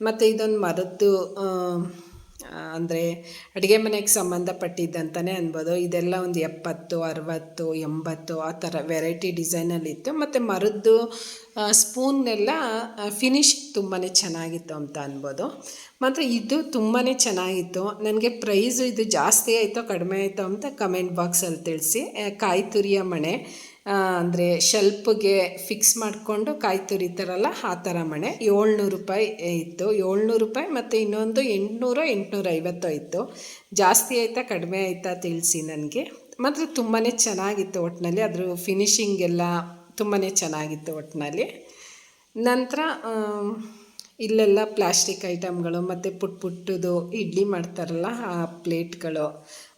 ಮತ್ತು ಇದೊಂದು ಮರದ್ದು ಅಂದರೆ ಅಡುಗೆ ಮನೆಗೆ ಸಂಬಂಧಪಟ್ಟಿದ್ದಂತಲೇ ಅನ್ಬೋದು. ಇದೆಲ್ಲ ಒಂದು ಎಪ್ಪತ್ತು, ಅರವತ್ತು, ಎಂಬತ್ತು ಆ ಥರ ವೆರೈಟಿ ಡಿಸೈನಲ್ಲಿತ್ತು ಮತ್ತು ಮರದ್ದು ಸ್ಪೂನ್ನೆಲ್ಲ ಫಿನಿಶ್ ತುಂಬಾ ಚೆನ್ನಾಗಿತ್ತು ಅಂತ ಅನ್ಬೋದು. ಮಾತ್ರ ಇದು ತುಂಬಾ ಚೆನ್ನಾಗಿತ್ತು. ನನಗೆ ಪ್ರೈಸು ಇದು ಜಾಸ್ತಿ ಆಯಿತೋ, ಕಡಿಮೆ ಆಯಿತೋ ಅಂತ ಕಮೆಂಟ್ ಬಾಕ್ಸಲ್ಲಿ ತಿಳಿಸಿ. ಕಾಯಿ ತುರಿಯ ಮಣೆ. ಅಂದರೆ ಶೆಲ್ಪ್ಗೆ ಫಿಕ್ಸ್ ಮಾಡಿಕೊಂಡು ಕಾಯಿ ತುರಿತಾರಲ್ಲ ಆ ಥರ ಮಣೆ. ಏಳ್ನೂರು ರೂಪಾಯಿ ಇತ್ತು. ಏಳ್ನೂರು ರೂಪಾಯಿ ಮತ್ತು ಇನ್ನೊಂದು ಎಂಟುನೂರು ಎಂಟುನೂರ ಐವತ್ತು ಇತ್ತು. ಜಾಸ್ತಿ ಆಯಿತಾ, ಕಡಿಮೆ ಆಯಿತಾ ತಿಳಿಸಿ ನನಗೆ. ಮಾತ್ರ ತುಂಬಾ ಚೆನ್ನಾಗಿತ್ತು ಒಟ್ಟಿನಲ್ಲಿ ಅದ್ರ ಫಿನಿಶಿಂಗ್ ಎಲ್ಲ ತುಂಬಾ ಚೆನ್ನಾಗಿತ್ತು ಒಟ್ಟಿನಲ್ಲಿ ನಂತರ ಇಲ್ಲೆಲ್ಲ ಪ್ಲಾಸ್ಟಿಕ್ ಐಟಮ್ಗಳು ಮತ್ತು ಪುಟ್ ಪುಟ್ಟದು ಇಡ್ಲಿ ಮಾಡ್ತಾರಲ್ಲ, ಆ ಪ್ಲೇಟ್ಗಳು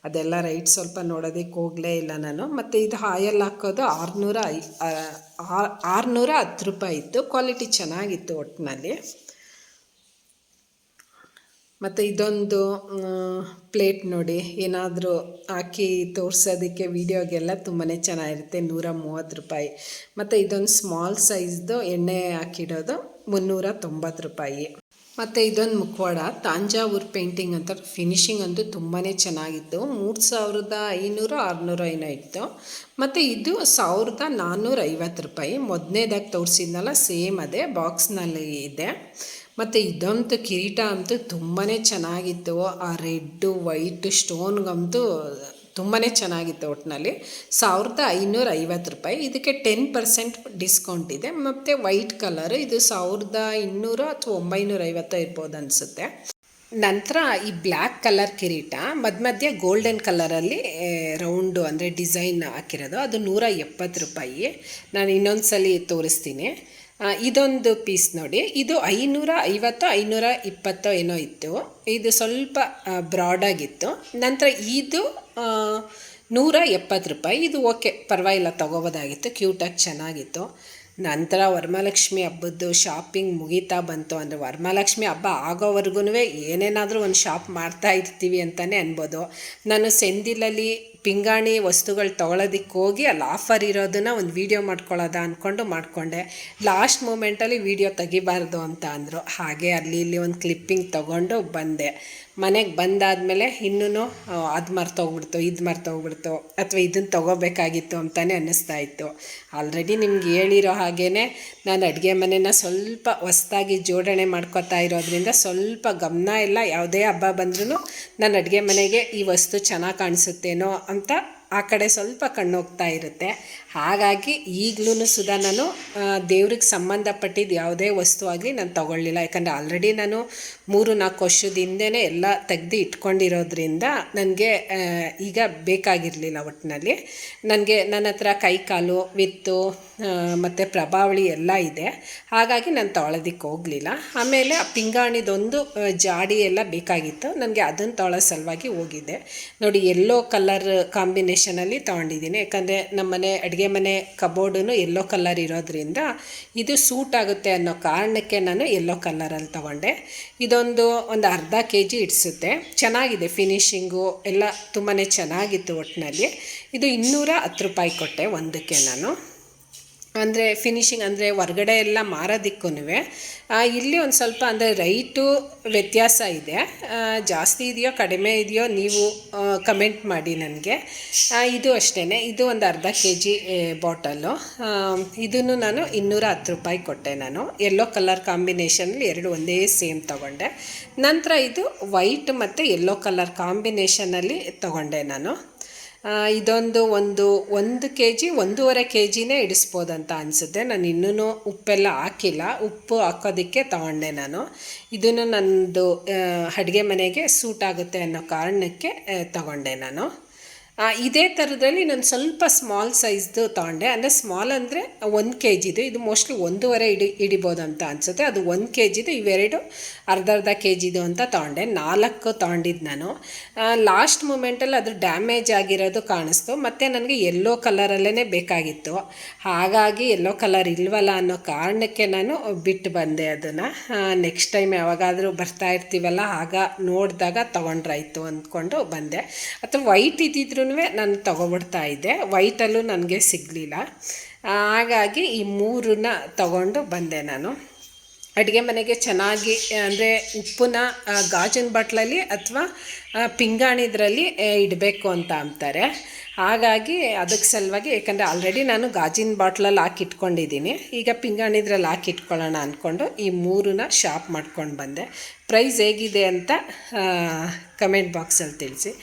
ಅದೆಲ್ಲ ರೈಟ್ ಸ್ವಲ್ಪ ನೋಡೋದಕ್ಕೆ ಹೋಗಲೇ ಇಲ್ಲ ನಾನು. ಮತ್ತು ಇದು ಆಯಲ್ ಹಾಕೋದು ಆರುನೂರ ಐ ಆರುನೂರ ಹತ್ತು ರೂಪಾಯಿ ಇತ್ತು. ಕ್ವಾಲಿಟಿ ಚೆನ್ನಾಗಿತ್ತು ಒಟ್ಟಿನಲ್ಲಿ ಮತ್ತು ಇದೊಂದು ಪ್ಲೇಟ್ ನೋಡಿ. ಏನಾದರೂ ಹಾಕಿ ತೋರಿಸೋದಕ್ಕೆ ವೀಡಿಯೋಗೆಲ್ಲ ತುಂಬಾ ಚೆನ್ನಾಗಿರುತ್ತೆ. ನೂರ ಮೂವತ್ತು ರೂಪಾಯಿ. ಮತ್ತು ಇದೊಂದು ಸ್ಮಾಲ್ ಸೈಜ್ದು ಎಣ್ಣೆ ಹಾಕಿಡೋದು ಮುನ್ನೂರ ತೊಂಬತ್ತು ರೂಪಾಯಿ. ಮತ್ತು ಇದೊಂದು ಮುಖವಾಡ ತಾಂಜಾವೂರ್ ಪೇಂಟಿಂಗ್ ಅಂತ. ಫಿನಿಶಿಂಗ್ ಅಂತೂ ತುಂಬಾ ಚೆನ್ನಾಗಿತ್ತು. ಮೂರು ಸಾವಿರದ ಐನೂರು, ಆರುನೂರು ಏನೋ ಇತ್ತು. ಮತ್ತು ಇದು ಸಾವಿರದ ನಾನ್ನೂರ ಐವತ್ತು ರೂಪಾಯಿ. ಮೊದಲನೇದಾಗಿ ತೋರಿಸಿದ್ನಲ್ಲ, ಸೇಮ್ ಅದೇ ಬಾಕ್ಸ್ನಲ್ಲಿ ಇದೆ. ಮತ್ತು ಇದಂತೂ ಕಿರೀಟ ಅಂತೂ ತುಂಬಾ ಚೆನ್ನಾಗಿತ್ತು. ಆ ರೆಡ್ಡು, ವೈಟ್, ಸ್ಟೋನ್ಗಂತೂ ತುಂಬಾ ಚೆನ್ನಾಗಿತ್ತು ಒಟ್ಟಿನಲ್ಲಿ ಸಾವಿರದ ಐನೂರ ಐವತ್ತು ರೂಪಾಯಿ. ಇದಕ್ಕೆ ಟೆನ್ ಪರ್ಸೆಂಟ್ ಡಿಸ್ಕೌಂಟ್ ಇದೆ. ಮತ್ತು ವೈಟ್ ಕಲರ್ ಇದು ಸಾವಿರದ ಇನ್ನೂರು ಅಥವಾ ಒಂಬೈನೂರ ಐವತ್ತು ಇರ್ಬೋದು ಅನಿಸುತ್ತೆ. ನಂತರ ಈ ಬ್ಲ್ಯಾಕ್ ಕಲರ್ ಕಿರೀಟ ಮಧ್ಯ ಮಧ್ಯ ಗೋಲ್ಡನ್ ಕಲರಲ್ಲಿ ರೌಂಡು ಅಂದರೆ ಡಿಸೈನ್ ಹಾಕಿರೋದು. ಅದು ನೂರ ಎಪ್ಪತ್ತು ರೂಪಾಯಿ. ನಾನು ಇನ್ನೊಂದು ಸಲ ತೋರಿಸ್ತೀನಿ. ಇದೊಂದು ಪೀಸ್ ನೋಡಿ. ಇದು ಐನೂರ ಐವತ್ತು, ಐನೂರ ಇಪ್ಪತ್ತೋ ಏನೋ ಇತ್ತು. ಇದು ಸ್ವಲ್ಪ ಬ್ರಾಡಾಗಿತ್ತು ನಂತರ ಇದು ನೂರ ಎಪ್ಪತ್ತು ರೂಪಾಯಿ. ಇದು ಓಕೆ ಪರವಾಗಿಲ್ಲ, ತೊಗೋಬೋದಾಗಿತ್ತು. ಕ್ಯೂಟಾಗಿ ಚೆನ್ನಾಗಿತ್ತು. ನಂತರ ವರಮಹಾಲಕ್ಷ್ಮಿ ಹಬ್ಬದ್ದು ಶಾಪಿಂಗ್ ಮುಗೀತಾ ಬಂತು. ಅಂದರೆ ವರಮಹಾಲಕ್ಷ್ಮಿ ಹಬ್ಬ ಆಗೋವರೆಗೂ ಏನೇನಾದರೂ ಒಂದು ಶಾಪ್ ಮಾಡ್ತಾ ಇರ್ತೀವಿ ಅಂತಲೇ ಅನ್ಬೋದು. ನಾನು ಸೆಂದಿಲಲ್ಲಿ ಪಿಂಗಾಣಿ ವಸ್ತುಗಳು ತೊಗೊಳೋದಕ್ಕೆ ಹೋಗಿ ಅಲ್ಲಿ ಆಫರ್ ಇರೋದನ್ನ ಒಂದು ವೀಡಿಯೋ ಮಾಡ್ಕೊಳ್ಳೋದ ಅಂದ್ಕೊಂಡು ಮಾಡಿಕೊಂಡೆ. ಲಾಸ್ಟ್ ಮೂಮೆಂಟಲ್ಲಿ ವೀಡಿಯೋ ತೆಗಿಬಾರ್ದು ಅಂತ ಅಂದರು. ಹಾಗೆ ಅಲ್ಲಿ ಇಲ್ಲಿ ಒಂದು ಕ್ಲಿಪ್ಪಿಂಗ್ ತೊಗೊಂಡು ಬಂದೆ. ಮನೆಗೆ ಬಂದಾದಮೇಲೆ ಇನ್ನೂ ಅದು ಮರ್ತೋಗ್ಬಿಡ್ತು ಇದು ಮರ್ತೋಗ್ಬಿಡ್ತು ಅಥವಾ ಇದನ್ನು ತೊಗೋಬೇಕಾಗಿತ್ತು ಅಂತಲೇ ಅನ್ನಿಸ್ತಾ ಇತ್ತು. ಆಲ್ರೆಡಿ ನಿಮ್ಗೆ ಹೇಳಿರೋ ಹಾಗೇ ನಾನು ಅಡುಗೆ ಮನೆನ ಸ್ವಲ್ಪ ಹೊಸ್ದಾಗಿ ಜೋಡಣೆ ಮಾಡ್ಕೋತಾ ಇರೋದ್ರಿಂದ ಸ್ವಲ್ಪ ಗಮನ ಎಲ್ಲ ಯಾವುದೇ ಹಬ್ಬ ಬಂದ್ರೂ ನಾನು ಅಡುಗೆ ಮನೆಗೆ ಈ ವಸ್ತು ಚೆನ್ನಾಗಿ ಕಾಣಿಸುತ್ತೇನೋ ಅಂತ ಆ ಕಡೆ ಸ್ವಲ್ಪ ಕಣ್ಣೋಗ್ತಾ ಇರುತ್ತೆ. ಹಾಗಾಗಿ ಈಗಲೂ ಸುಧಾ ನಾನು ದೇವ್ರಿಗೆ ಸಂಬಂಧಪಟ್ಟಿದ್ದು ಯಾವುದೇ ವಸ್ತು ಆಗಲಿ ನಾನು ತೊಗೊಳ್ಳಿಲ್ಲ. ಯಾಕಂದರೆ ಆಲ್ರೆಡಿ ನಾನು ಮೂರು ನಾಲ್ಕು ವರ್ಷದ ಹಿಂದೆನೇ ಎಲ್ಲ ತೆಗೆದು ಇಟ್ಕೊಂಡಿರೋದ್ರಿಂದ ನನಗೆ ಈಗ ಬೇಕಾಗಿರಲಿಲ್ಲ ಒಟ್ಟಿನಲ್ಲಿ ನನಗೆ ನನ್ನ ಹತ್ರ ಕೈ ಕಾಲು, ವಿತ್ತು ಮತ್ತು ಪ್ರಭಾವಳಿ ಎಲ್ಲ ಇದೆ. ಹಾಗಾಗಿ ನಾನು ತೊಗೊಳೋದಕ್ಕೆ ಹೋಗಲಿಲ್ಲ. ಆಮೇಲೆ ಆ ಪಿಂಗಾಣಿದೊಂದು ಜಾಡಿ ಎಲ್ಲ ಬೇಕಾಗಿತ್ತು. ನನಗೆ ಅದನ್ನು ತೊಗೊಳ್ಳೋ ಸಲುವಾಗಿ ಹೋಗಿದ್ದೆ ನೋಡಿ ಎಲ್ಲೋ ಕಲರ್ ಕಾಂಬಿನೇಷನಲ್ಲಿ ತೊಗೊಂಡಿದ್ದೀನಿ. ಯಾಕಂದರೆ ನಮ್ಮನೆ ಅಡುಗೆ ಮನೆ ಕಬೋರ್ಡು ಎಲ್ಲೋ ಕಲರ್ ಇರೋದ್ರಿಂದ ಇದು ಸೂಟ್ ಆಗುತ್ತೆ ಅನ್ನೋ ಕಾರಣಕ್ಕೆ ನಾನು ಎಲ್ಲೋ ಕಲರಲ್ಲಿ ತೊಗೊಂಡೆ. ಇದೊಂದು ಒಂದು ಅರ್ಧ ಕೆ ಜಿ ಇಡಿಸುತ್ತೆ. ಚೆನ್ನಾಗಿದೆ ಫಿನಿಷಿಂಗು ಎಲ್ಲ ತುಂಬಾ ಚೆನ್ನಾಗಿತ್ತು ಒಟ್ಟಿನಲ್ಲಿ ಇದು ಇನ್ನೂರ ಹತ್ತು ರೂಪಾಯಿ ಕೊಟ್ಟೆ ಒಂದಕ್ಕೆ ನಾನು. ಅಂದರೆ ಫಿನಿಶಿಂಗ್ ಅಂದರೆ ಹೊರ್ಗಡೆ ಎಲ್ಲ ಮಾರೋದಿಕ್ಕೂ ಇಲ್ಲಿ ಒಂದು ಸ್ವಲ್ಪ ಅಂದರೆ ರೈಟು ವ್ಯತ್ಯಾಸ ಇದೆ. ಜಾಸ್ತಿ ಇದೆಯೋ ಕಡಿಮೆ ಇದೆಯೋ ನೀವು ಕಮೆಂಟ್ ಮಾಡಿ ನನಗೆ. ಇದು ಅಷ್ಟೇ ಇದು ಒಂದು ಅರ್ಧ ಕೆ ಜಿ ಬಾಟಲು. ಇದನ್ನು ನಾನು ಇನ್ನೂರ ಹತ್ತು ರೂಪಾಯಿ ಕೊಟ್ಟೆ ನಾನು. ಯೆಲ್ಲೋ ಕಲರ್ ಕಾಂಬಿನೇಷನಲ್ಲಿ ಎರಡು ಒಂದೇ ಸೇಮ್ ತೊಗೊಂಡೆ. ನಂತರ ಇದು ವೈಟ್ ಮತ್ತು ಯೆಲ್ಲೋ ಕಲರ್ ಕಾಂಬಿನೇಷನಲ್ಲಿ ತೊಗೊಂಡೆ ನಾನು. ಇದೊಂದು ಒಂದು ಒಂದು ಕೆ ಜಿ ಒಂದೂವರೆ ಕೆ ಜಿನೇ ಇಡಿಸ್ಬೋದಂತ ಅನಿಸುತ್ತೆ. ನಾನು ಇನ್ನೂ ಉಪ್ಪೆಲ್ಲ ಹಾಕಿಲ್ಲ. ಉಪ್ಪು ಹಾಕೋದಕ್ಕೆ ತಗೊಂಡೆ ನಾನು. ಇದನ್ನು ನನ್ನದು ಅಡುಗೆ ಮನೆಗೆ ಸೂಟ್ ಆಗುತ್ತೆ ಅನ್ನೋ ಕಾರಣಕ್ಕೆ ತಗೊಂಡೆ ನಾನು. ಇದೇ ಥರದಲ್ಲಿ ನಾನು ಸ್ವಲ್ಪ ಸ್ಮಾಲ್ ಸೈಜ್ದು ತೊಗೊಂಡೆ. ಅಂದರೆ ಸ್ಮಾಲ್ ಅಂದರೆ ಒಂದು ಕೆ ಜಿದು ಇದು ಮೋಸ್ಟ್ಲಿ ಒಂದೂವರೆ ಇಡಿ ಹಿಡಿಬೋದು ಅಂತ ಅನಿಸುತ್ತೆ. ಅದು ಒಂದು ಕೆ ಜಿದು ಇವೆರಡು ಅರ್ಧ ಅರ್ಧ ಕೆ ಜಿದು ಅಂತ ತಗೊಂಡೆ. ನಾಲ್ಕು ತೊಗೊಂಡಿದ್ದು ನಾನು. ಲಾಸ್ಟ್ ಮೂಮೆಂಟಲ್ಲಿ ಅದು ಡ್ಯಾಮೇಜ್ ಆಗಿರೋದು ಕಾಣಿಸ್ತು. ಮತ್ತು ನನಗೆ ಯೆಲ್ಲೋ ಕಲರಲ್ಲೇ ಬೇಕಾಗಿತ್ತು. ಹಾಗಾಗಿ ಯೆಲ್ಲೋ ಕಲರ್ ಇಲ್ವಲ್ಲ ಅನ್ನೋ ಕಾರಣಕ್ಕೆ ನಾನು ಬಿಟ್ಟು ಬಂದೆ ಅದನ್ನು. ನೆಕ್ಸ್ಟ್ ಟೈಮ್ ಯಾವಾಗಾದರೂ ಬರ್ತಾ ಇರ್ತೀವಲ್ಲ, ಆಗ ನೋಡಿದಾಗ ತೊಗೊಂಡ್ರಾಯ್ತು ಅಂದ್ಕೊಂಡು ಬಂದೆ. ಅಥವಾ ವೈಟ್ ಇದ್ದಿದ್ರೂ ನಾನು ತೊಗೊಬಿಡ್ತಾ ಇದ್ದೆ. ವೈಟಲ್ಲೂ ನನಗೆ ಸಿಗಲಿಲ್ಲ. ಹಾಗಾಗಿ ಈ ಮೂರನ್ನ ತಗೊಂಡು ಬಂದೆ ನಾನು. ಅಡುಗೆ ಮನೆಗೆ ಚೆನ್ನಾಗಿ, ಅಂದರೆ ಉಪ್ಪನ್ನ ಗಾಜಿನ ಬಾಟ್ಲಲ್ಲಿ ಅಥವಾ ಪಿಂಗಾಣಿದ್ರಲ್ಲಿ ಇಡಬೇಕು ಅಂತ ಅಂತಾರೆ. ಹಾಗಾಗಿ ಅದಕ್ಕೆ ಸಲುವಾಗಿ ಯಾಕಂದರೆ ಆಲ್ರೆಡಿ ನಾನು ಗಾಜಿನ ಬಾಟ್ಲಲ್ಲಿ ಹಾಕಿಟ್ಕೊಂಡಿದ್ದೀನಿ. ಈಗ ಪಿಂಗಾಣಿದ್ರಲ್ಲಿ ಹಾಕಿಟ್ಕೊಳ್ಳೋಣ ಅಂದ್ಕೊಂಡು ಈ ಮೂರನ್ನ ಶಾಪ್ ಮಾಡ್ಕೊಂಡು ಬಂದೆ. ಪ್ರೈಸ್ ಹೇಗಿದೆ ಅಂತ ಕಮೆಂಟ್ ಬಾಕ್ಸಲ್ಲಿ ತಿಳಿಸಿ.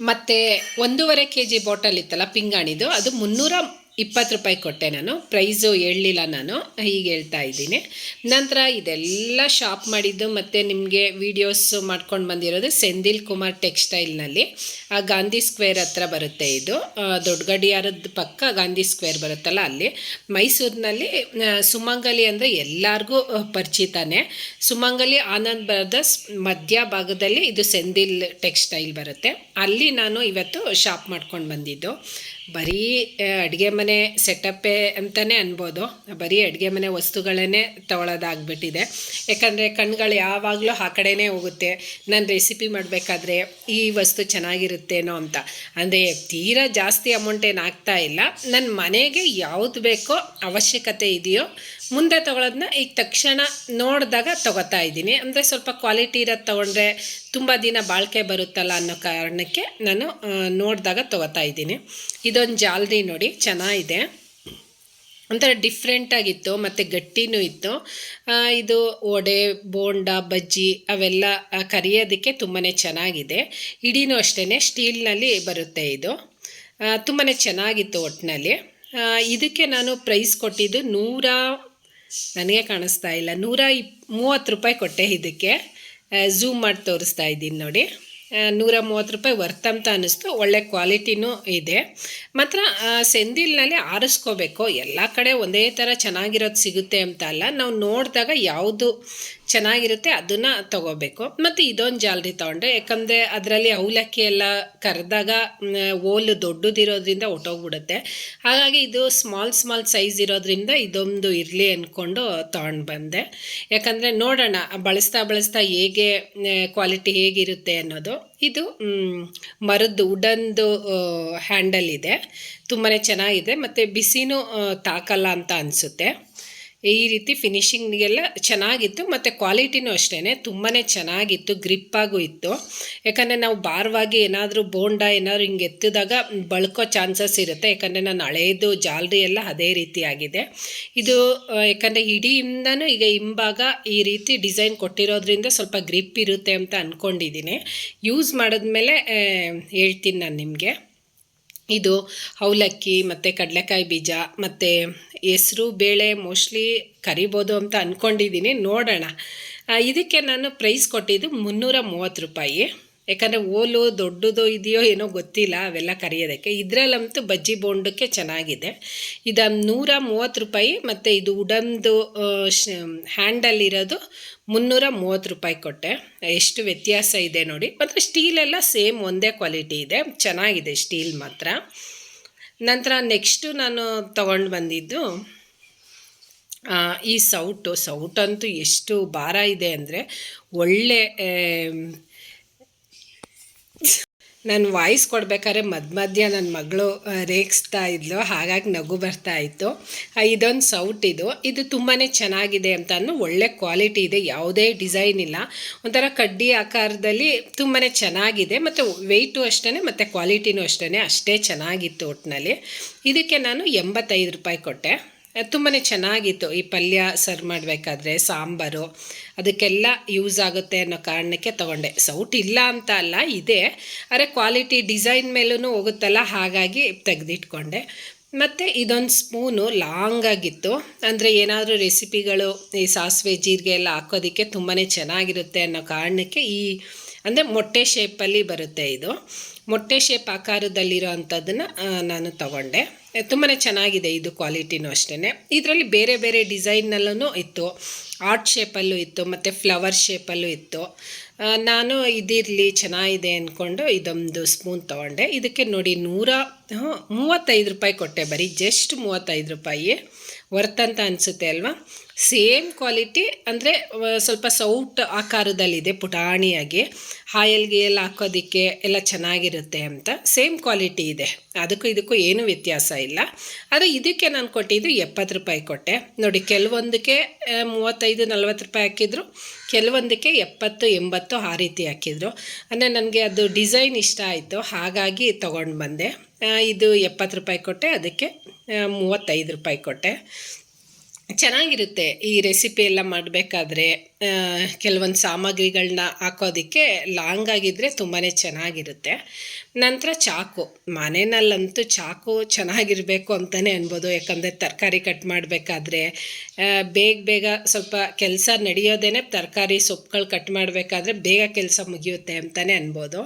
ಮತ್ತು ಒಂದೂವರೆ ಕೆ ಜಿ ಬಾಟಲ್ ಇತ್ತಲ್ಲ ಪಿಂಗಾಣಿದು ಅದು ಮುನ್ನೂರ ಇಪ್ಪತ್ತು ರೂಪಾಯಿ ಕೊಟ್ಟೆ ನಾನು. ಪ್ರೈಸು ಹೇಳಲಿಲ್ಲ ನಾನು. ಹೀಗೆ ಹೇಳ್ತಾ ಇದ್ದೀನಿ. ನಂತರ ಇದೆಲ್ಲ ಶಾಪ್ ಮಾಡಿದ್ದು ಮತ್ತು ನಿಮಗೆ ವೀಡಿಯೋಸ್ ಮಾಡ್ಕೊಂಡು ಬಂದಿರೋದು ಸೆಂದಿಲ್ ಕುಮಾರ್ ಟೆಕ್ಸ್ಟೈಲ್ನಲ್ಲಿ ಆ ಗಾಂಧಿ ಸ್ಕ್ವೇರ್ ಹತ್ರ ಬರುತ್ತೆ ಇದು. ದೊಡ್ಡ ಗಡಿಯಾರದ ಪಕ್ಕ ಗಾಂಧಿ ಸ್ಕ್ವೇರ್ ಬರುತ್ತಲ್ಲ ಅಲ್ಲಿ. ಮೈಸೂರಿನಲ್ಲಿ ಸುಮಂಗಲಿ ಅಂದರೆ ಎಲ್ಲರಿಗೂ ಪರಿಚಿತಾನೆ ಪರಿಚಿತನೇ. ಸುಮಂಗಲಿ ಆನಂದ್ ಬ್ರದರ್ಸ್ ಮಧ್ಯ ಭಾಗದಲ್ಲಿ ಇದು ಸೆಂದಿಲ್ ಟೆಕ್ಸ್ಟೈಲ್ ಬರುತ್ತೆ. ಅಲ್ಲಿ ನಾನು ಇವತ್ತು ಶಾಪ್ ಮಾಡ್ಕೊಂಡು ಬಂದಿದ್ದು. ಬರೀ ಅಡುಗೆ ಮನೆ ಸೆಟಪ್ಪೇ ಅಂತಲೇ ಅನ್ಬೋದು. ಬರೀ ಅಡುಗೆ ಮನೆ ವಸ್ತುಗಳನ್ನೇ ತೊಗೊಳೋದಾಗ್ಬಿಟ್ಟಿದೆ. ಯಾಕಂದರೆ ಕಣ್ಗಳು ಯಾವಾಗಲೂ ಆ ಕಡೆನೇ ಹೋಗುತ್ತೆ. ನಾನು ರೆಸಿಪಿ ಮಾಡಬೇಕಾದ್ರೆ ಈ ವಸ್ತು ಚೆನ್ನಾಗಿರುತ್ತೇನೋ ಅಂತ. ಅಂದರೆ ತೀರಾ ಜಾಸ್ತಿ ಅಮೌಂಟ್ ಏನು ಆಗ್ತಾ ಇಲ್ಲ. ನನ್ನ ಮನೆಗೆ ಯಾವುದು ಬೇಕೋ ಅವಶ್ಯಕತೆ ಇದೆಯೋ ಮುಂದೆ ತೊಗೊಳೋದನ್ನ ಈಗ ತಕ್ಷಣ ನೋಡಿದಾಗ ತೊಗೋತಾ ಇದ್ದೀನಿ. ಅಂದರೆ ಸ್ವಲ್ಪ ಕ್ವಾಲಿಟಿ ಇರೋದು ತೊಗೊಂಡ್ರೆ ತುಂಬ ದಿನ ಬಾಳಿಕೆ ಬರುತ್ತಲ್ಲ ಅನ್ನೋ ಕಾರಣಕ್ಕೆ ನಾನು ನೋಡಿದಾಗ ತೊಗೋತಾ ಇದ್ದೀನಿ. ಇದೊಂದು ಜಾಲ್ರಿ ನೋಡಿ, ಚೆನ್ನಾಗಿದೆ. ಒಂಥರ ಡಿಫ್ರೆಂಟಾಗಿತ್ತು ಮತ್ತು ಗಟ್ಟಿನೂ ಇತ್ತು. ಇದು ವಡೆ, ಬೋಂಡ, ಬಜ್ಜಿ ಅವೆಲ್ಲ ಕರಿಯೋದಕ್ಕೆ ತುಂಬಾ ಚೆನ್ನಾಗಿದೆ. ಇಡೀನೂ ಅಷ್ಟೇ ಸ್ಟೀಲ್ನಲ್ಲಿ ಬರುತ್ತೆ ಇದು. ತುಂಬಾ ಚೆನ್ನಾಗಿತ್ತು ಒಟ್ಟಿನಲ್ಲಿ ಇದಕ್ಕೆ ನಾನು ಪ್ರೈಸ್ ಕೊಟ್ಟಿದ್ದು ನೂರ ನನಗೆ ಕಾಣಿಸ್ತಾ ಇಲ್ಲ. ನೂರ ಇಪ್, ಮೂವತ್ತು ರೂಪಾಯಿ ಕೊಟ್ಟೆ ಇದಕ್ಕೆ. ಝೂಮ್ ಮಾಡಿ ತೋರಿಸ್ತಾ ಇದ್ದೀನಿ ನೋಡಿ. ನೂರ ಮೂವತ್ತು ರೂಪಾಯಿ ವರ್ತ್ ಅಂತ ಅನ್ನಿಸ್ತು. ಒಳ್ಳೆ ಕ್ವಾಲಿಟಿನೂ ಇದೆ. ಮಾತ್ರ ಸೆಂದಿಲ್ನಲ್ಲಿ ಆರಿಸ್ಕೋಬೇಕು. ಎಲ್ಲ ಕಡೆ ಒಂದೇ ಥರ ಚೆನ್ನಾಗಿರೋದು ಸಿಗುತ್ತೆ ಅಂತ ಅಲ್ಲ. ನಾವು ನೋಡಿದಾಗ ಯಾವುದು ಚೆನ್ನಾಗಿರುತ್ತೆ, ಅದನ್ನು ತಗೋಬೇಕು. ಮತ್ತು ಇದೊಂದು ಜಾಲರಿ ತೊಗೊಂಡೆ. ಯಾಕಂದರೆ ಅದರಲ್ಲಿ ಅವಲಕ್ಕಿ ಎಲ್ಲ ಕರೆದಾಗ ಓಲು ದೊಡ್ಡದಿರೋದ್ರಿಂದ ಹೊಟ್ಟೋಗ್ಬಿಡುತ್ತೆ ಹಾಗಾಗಿ ಇದು ಸ್ಮಾಲ್ ಸ್ಮಾಲ್ ಸೈಜ್ ಇರೋದ್ರಿಂದ ಇದೊಂದು ಇರಲಿ ಅಂದ್ಕೊಂಡು ತೊಗೊಂಡು ಬಂದೆ. ಯಾಕಂದರೆ ನೋಡೋಣ, ಬಳಸ್ತಾ ಬಳಸ್ತಾ ಹೇಗೆ ಕ್ವಾಲಿಟಿ ಹೇಗಿರುತ್ತೆ ಅನ್ನೋದು. ಇದು ಮರದ್ದು ವುಡನ್ದು ಹ್ಯಾಂಡಲ್ ಇದೆ. ತುಂಬಾ ಚೆನ್ನಾಗಿದೆ. ಮತ್ತು ಬಿಸಿನೂ ತಾಕಲ್ಲ ಅಂತ ಅನಿಸುತ್ತೆ. ಈ ರೀತಿ ಫಿನಿಷಿಂಗ್ಗೆಲ್ಲ ಚೆನ್ನಾಗಿತ್ತು, ಮತ್ತು ಕ್ವಾಲಿಟಿನೂ ಅಷ್ಟೇ ತುಂಬಾ ಚೆನ್ನಾಗಿತ್ತು ಗ್ರಿಪ್ಪಾಗೂ ಇತ್ತು. ಯಾಕಂದರೆ ನಾವು ಭಾರವಾಗಿ ಏನಾದರೂ ಬೋಂಡ ಏನಾದರೂ ಹಿಂಗೆ ಎತ್ತಿದಾಗ ಬಳ್ಕೋ ಚಾನ್ಸಸ್ ಇರುತ್ತೆ. ಯಾಕಂದರೆ ನಾನು ಹಳೆಯದು ಜಾಲರಿ ಎಲ್ಲ ಅದೇ ರೀತಿಯಾಗಿದೆ ಇದು ಯಾಕಂದರೆ ಇಂದನು ಈಗ ಹಿಂಭಾಗ ಈ ರೀತಿ ಡಿಸೈನ್ ಕೊಟ್ಟಿರೋದ್ರಿಂದ ಸ್ವಲ್ಪ ಗ್ರಿಪ್ ಇರುತ್ತೆ ಅಂತ ಅಂದ್ಕೊಂಡಿದ್ದೀನಿ ಯೂಸ್ ಮಾಡಿದ್ಮೇಲೆ ಹೇಳ್ತೀನಿ ನಾನು ನಿಮಗೆ. ಇದು ಅವಲಕ್ಕಿ, ಮತ್ತು ಕಡಲೆಕಾಯಿ ಬೀಜ, ಮತ್ತು ಹೆಸರು, ಬೇಳೆ ಮೋಸ್ಟ್ಲಿ ಕರಿಬೋದು ಅಂತ ಅಂದ್ಕೊಂಡಿದ್ದೀನಿ ನೋಡೋಣ. ಇದಕ್ಕೆ ನಾನು ಪ್ರೈಸ್ ಕೊಟ್ಟಿದ್ದು ಮುನ್ನೂರ ಮೂವತ್ತು ರೂಪಾಯಿ. ಯಾಕಂದರೆ ಓಲು ದೊಡ್ಡದು ಇದೆಯೋ ಏನೋ ಗೊತ್ತಿಲ್ಲ ಅವೆಲ್ಲ ಕರೆಯೋದಕ್ಕೆ. ಇದರಲ್ಲಂತೂ ಬಜ್ಜಿ ಬೋಂಡಕ್ಕೆ ಚೆನ್ನಾಗಿದೆ. ಇದು ನೂರ ಮೂವತ್ತು ರೂಪಾಯಿ, ಮತ್ತು ಇದು ಉಡನ್ದು ಹ್ಯಾಂಡಲ್ ಇರೋದು ಮುನ್ನೂರ ಮೂವತ್ತು ರೂಪಾಯಿ ಕೊಟ್ಟೆ. ಎಷ್ಟು ವ್ಯತ್ಯಾಸ ಇದೆ ನೋಡಿ. ಮತ್ತು ಸ್ಟೀಲೆಲ್ಲ ಸೇಮ್ ಒಂದೇ ಕ್ವಾಲಿಟಿ ಇದೆ. ಚೆನ್ನಾಗಿದೆ ಸ್ಟೀಲ್ ಮಾತ್ರ. ನಂತರ ನೆಕ್ಸ್ಟು ನಾನು ತಗೊಂಡು ಬಂದಿದ್ದು ಈ ಸೌಟು. ಸೌಟಂತೂ ಎಷ್ಟು ಭಾರ ಇದೆ ಅಂದರೆ ಒಳ್ಳೆ ನಾನು ವಾಯ್ಸ್ ಕೊಡ್ಬೇಕಾದ್ರೆ ಮಧ್ಯ ಮಧ್ಯ ನನ್ನ ಮಗಳು ರೇಗಿಸ್ತಾ ಇದ್ಲು, ಹಾಗಾಗಿ ನಗು ಬರ್ತಾ ಇತ್ತು. ಇದೊಂದು ಸೌಟ್ ಇದು. ಇದು ತುಂಬಾ ಚೆನ್ನಾಗಿದೆ ಅಂತ ಒಳ್ಳೆ ಕ್ವಾಲಿಟಿ ಇದೆ, ಯಾವುದೇ ಡಿಸೈನ್ ಇಲ್ಲ. ಒಂಥರ ಕಡ್ಡಿ ಆಕಾರದಲ್ಲಿ ತುಂಬಾ ಚೆನ್ನಾಗಿದೆ, ಮತ್ತು ವೆಯ್ಟು ಅಷ್ಟೇ ಮತ್ತು ಕ್ವಾಲಿಟಿನೂ ಅಷ್ಟೇ ಅಷ್ಟೇ ಚೆನ್ನಾಗಿತ್ತು ಒಟ್ಟಿನಲ್ಲಿ ಇದಕ್ಕೆ ನಾನು ಎಂಬತ್ತೈದು ರೂಪಾಯಿ ಕೊಟ್ಟೆ. ತುಂಬಾ ಚೆನ್ನಾಗಿತ್ತು ಈ ಪಲ್ಯ ಸರ್ವ್ ಮಾಡಬೇಕಾದ್ರೆ, ಸಾಂಬಾರು. ಅದಕ್ಕೆಲ್ಲ ಯೂಸ್ ಆಗುತ್ತೆ ಅನ್ನೋ ಕಾರಣಕ್ಕೆ ತಗೊಂಡೆ. ಸೌಟ್ ಇಲ್ಲ ಅಂತ ಅಲ್ಲ, ಇದೆ. ಆದರೆ ಕ್ವಾಲಿಟಿ ಡಿಸೈನ್ ಮೇಲೂ ಹೋಗುತ್ತಲ್ಲ, ಹಾಗಾಗಿ ತೆಗೆದಿಟ್ಕೊಂಡೆ. ಮತ್ತು ಇದೊಂದು ಸ್ಪೂನು ಲಾಂಗ್ ಆಗಿತ್ತು. ಅಂದರೆ ಏನಾದರೂ ರೆಸಿಪಿಗಳು ಈ ಸಾಸಿವೆ, ಜೀರಿಗೆ ಎಲ್ಲ ಹಾಕೋದಕ್ಕೆ ತುಂಬಾ ಚೆನ್ನಾಗಿರುತ್ತೆ ಅನ್ನೋ ಕಾರಣಕ್ಕೆ ಈ, ಅಂದರೆ ಮೊಟ್ಟೆ ಶೇಪಲ್ಲಿ ಬರುತ್ತೆ ಇದು. ಮೊಟ್ಟೆ ಶೇಪ್ ಆಕಾರದಲ್ಲಿರೋ ಅಂಥದ್ದನ್ನು ನಾನು ತಗೊಂಡೆ. ತುಂಬಾ ಚೆನ್ನಾಗಿದೆ ಇದು ಕ್ವಾಲಿಟಿನೂ ಅಷ್ಟೇ ಇದರಲ್ಲಿ ಬೇರೆ ಬೇರೆ ಡಿಸೈನ್ನಲ್ಲೂ ಇತ್ತು. ಆರ್ಟ್ ಶೇಪಲ್ಲೂ ಇತ್ತು, ಮತ್ತು ಫ್ಲವರ್ ಶೇಪಲ್ಲೂ ಇತ್ತು. ನಾನು ಇದಿರಲಿ, ಚೆನ್ನಾಗಿದೆ ಅಂದ್ಕೊಂಡು ಇದೊಂದು ಸ್ಪೂನ್ ತೊಗೊಂಡೆ. ಇದಕ್ಕೆ ನೋಡಿ ನೂರ ಮೂವತ್ತೈದು ರೂಪಾಯಿ ಕೊಟ್ಟೆ ಬರೀ, ಜಸ್ಟ್ ಮೂವತ್ತೈದು ರೂಪಾಯಿ. ವರ್ತ್ ಅಂತ ಅನಿಸುತ್ತೆ ಅಲ್ವಾ? ಸೇಮ್ ಕ್ವಾಲಿಟಿ ಅಂದರೆ ಸ್ವಲ್ಪ ಸೌಟ್ ಆಕಾರದಲ್ಲಿದೆ ಪುಟಾಣಿಯಾಗಿ. ಹಾಯಲ್ಗೆ ಎಲ್ಲ ಹಾಕೋದಕ್ಕೆ ಎಲ್ಲ ಚೆನ್ನಾಗಿರುತ್ತೆ ಅಂತ ಸೇಮ್ ಕ್ವಾಲಿಟಿ ಇದೆ. ಅದಕ್ಕೂ ಇದಕ್ಕೂ ಏನೂ ವ್ಯತ್ಯಾಸ ಇಲ್ಲ. ಆದರೆ ಇದಕ್ಕೆ ನಾನು ಕೊಟ್ಟಿದ್ದು ಎಪ್ಪತ್ತು ರೂಪಾಯಿ ಕೊಟ್ಟೆ. ನೋಡಿ, ಕೆಲವೊಂದಕ್ಕೆ ಮೂವತ್ತೈದು, ನಲ್ವತ್ತು ರೂಪಾಯಿ ಹಾಕಿದ್ರು. ಕೆಲವೊಂದಕ್ಕೆ ಎಪ್ಪತ್ತು, ಎಂಬತ್ತು ಆ ರೀತಿ ಹಾಕಿದ್ರು. ಅಂದರೆ ನನಗೆ ಅದು ಡಿಸೈನ್ ಇಷ್ಟ ಆಯಿತು. ಹಾಗಾಗಿ ತೊಗೊಂಡು ಬಂದೆ. ಇದು ಎಪ್ಪತ್ತು ರೂಪಾಯಿ ಕೊಟ್ಟೆ. ಅದಕ್ಕೆ ಮೂವತ್ತೈದು ರೂಪಾಯಿ ಕೊಟ್ಟೆ. ಚೆನ್ನಾಗಿರುತ್ತೆ ಈ ರೆಸಿಪಿ ಎಲ್ಲ ಮಾಡಬೇಕಾದ್ರೆ. ಕೆಲವೊಂದು ಸಾಮಗ್ರಿಗಳನ್ನ ಹಾಕೋದಕ್ಕೆ ಲಾಂಗ್ ಆಗಿದ್ದರೆ ತುಂಬಾ ಚೆನ್ನಾಗಿರುತ್ತೆ. ನಂತರ ಚಾಕು. ಮನೆಯಲ್ಲಂತೂ ಚಾಕು ಚೆನ್ನಾಗಿರಬೇಕು ಅಂತಲೇ ಅನ್ಬೋದು. ಯಾಕಂದರೆ ತರಕಾರಿ ಕಟ್ ಮಾಡಬೇಕಾದ್ರೆ ಬೇಗ ಬೇಗ ಸ್ವಲ್ಪ ಕೆಲಸ ನಡೆಯೋದೇ ತರಕಾರಿ ಸೊಪ್ಪುಗಳು ಕಟ್ ಮಾಡಬೇಕಾದ್ರೆ ಬೇಗ ಕೆಲಸ ಮುಗಿಯುತ್ತೆ ಅಂತಲೇ ಅನ್ಬೋದು.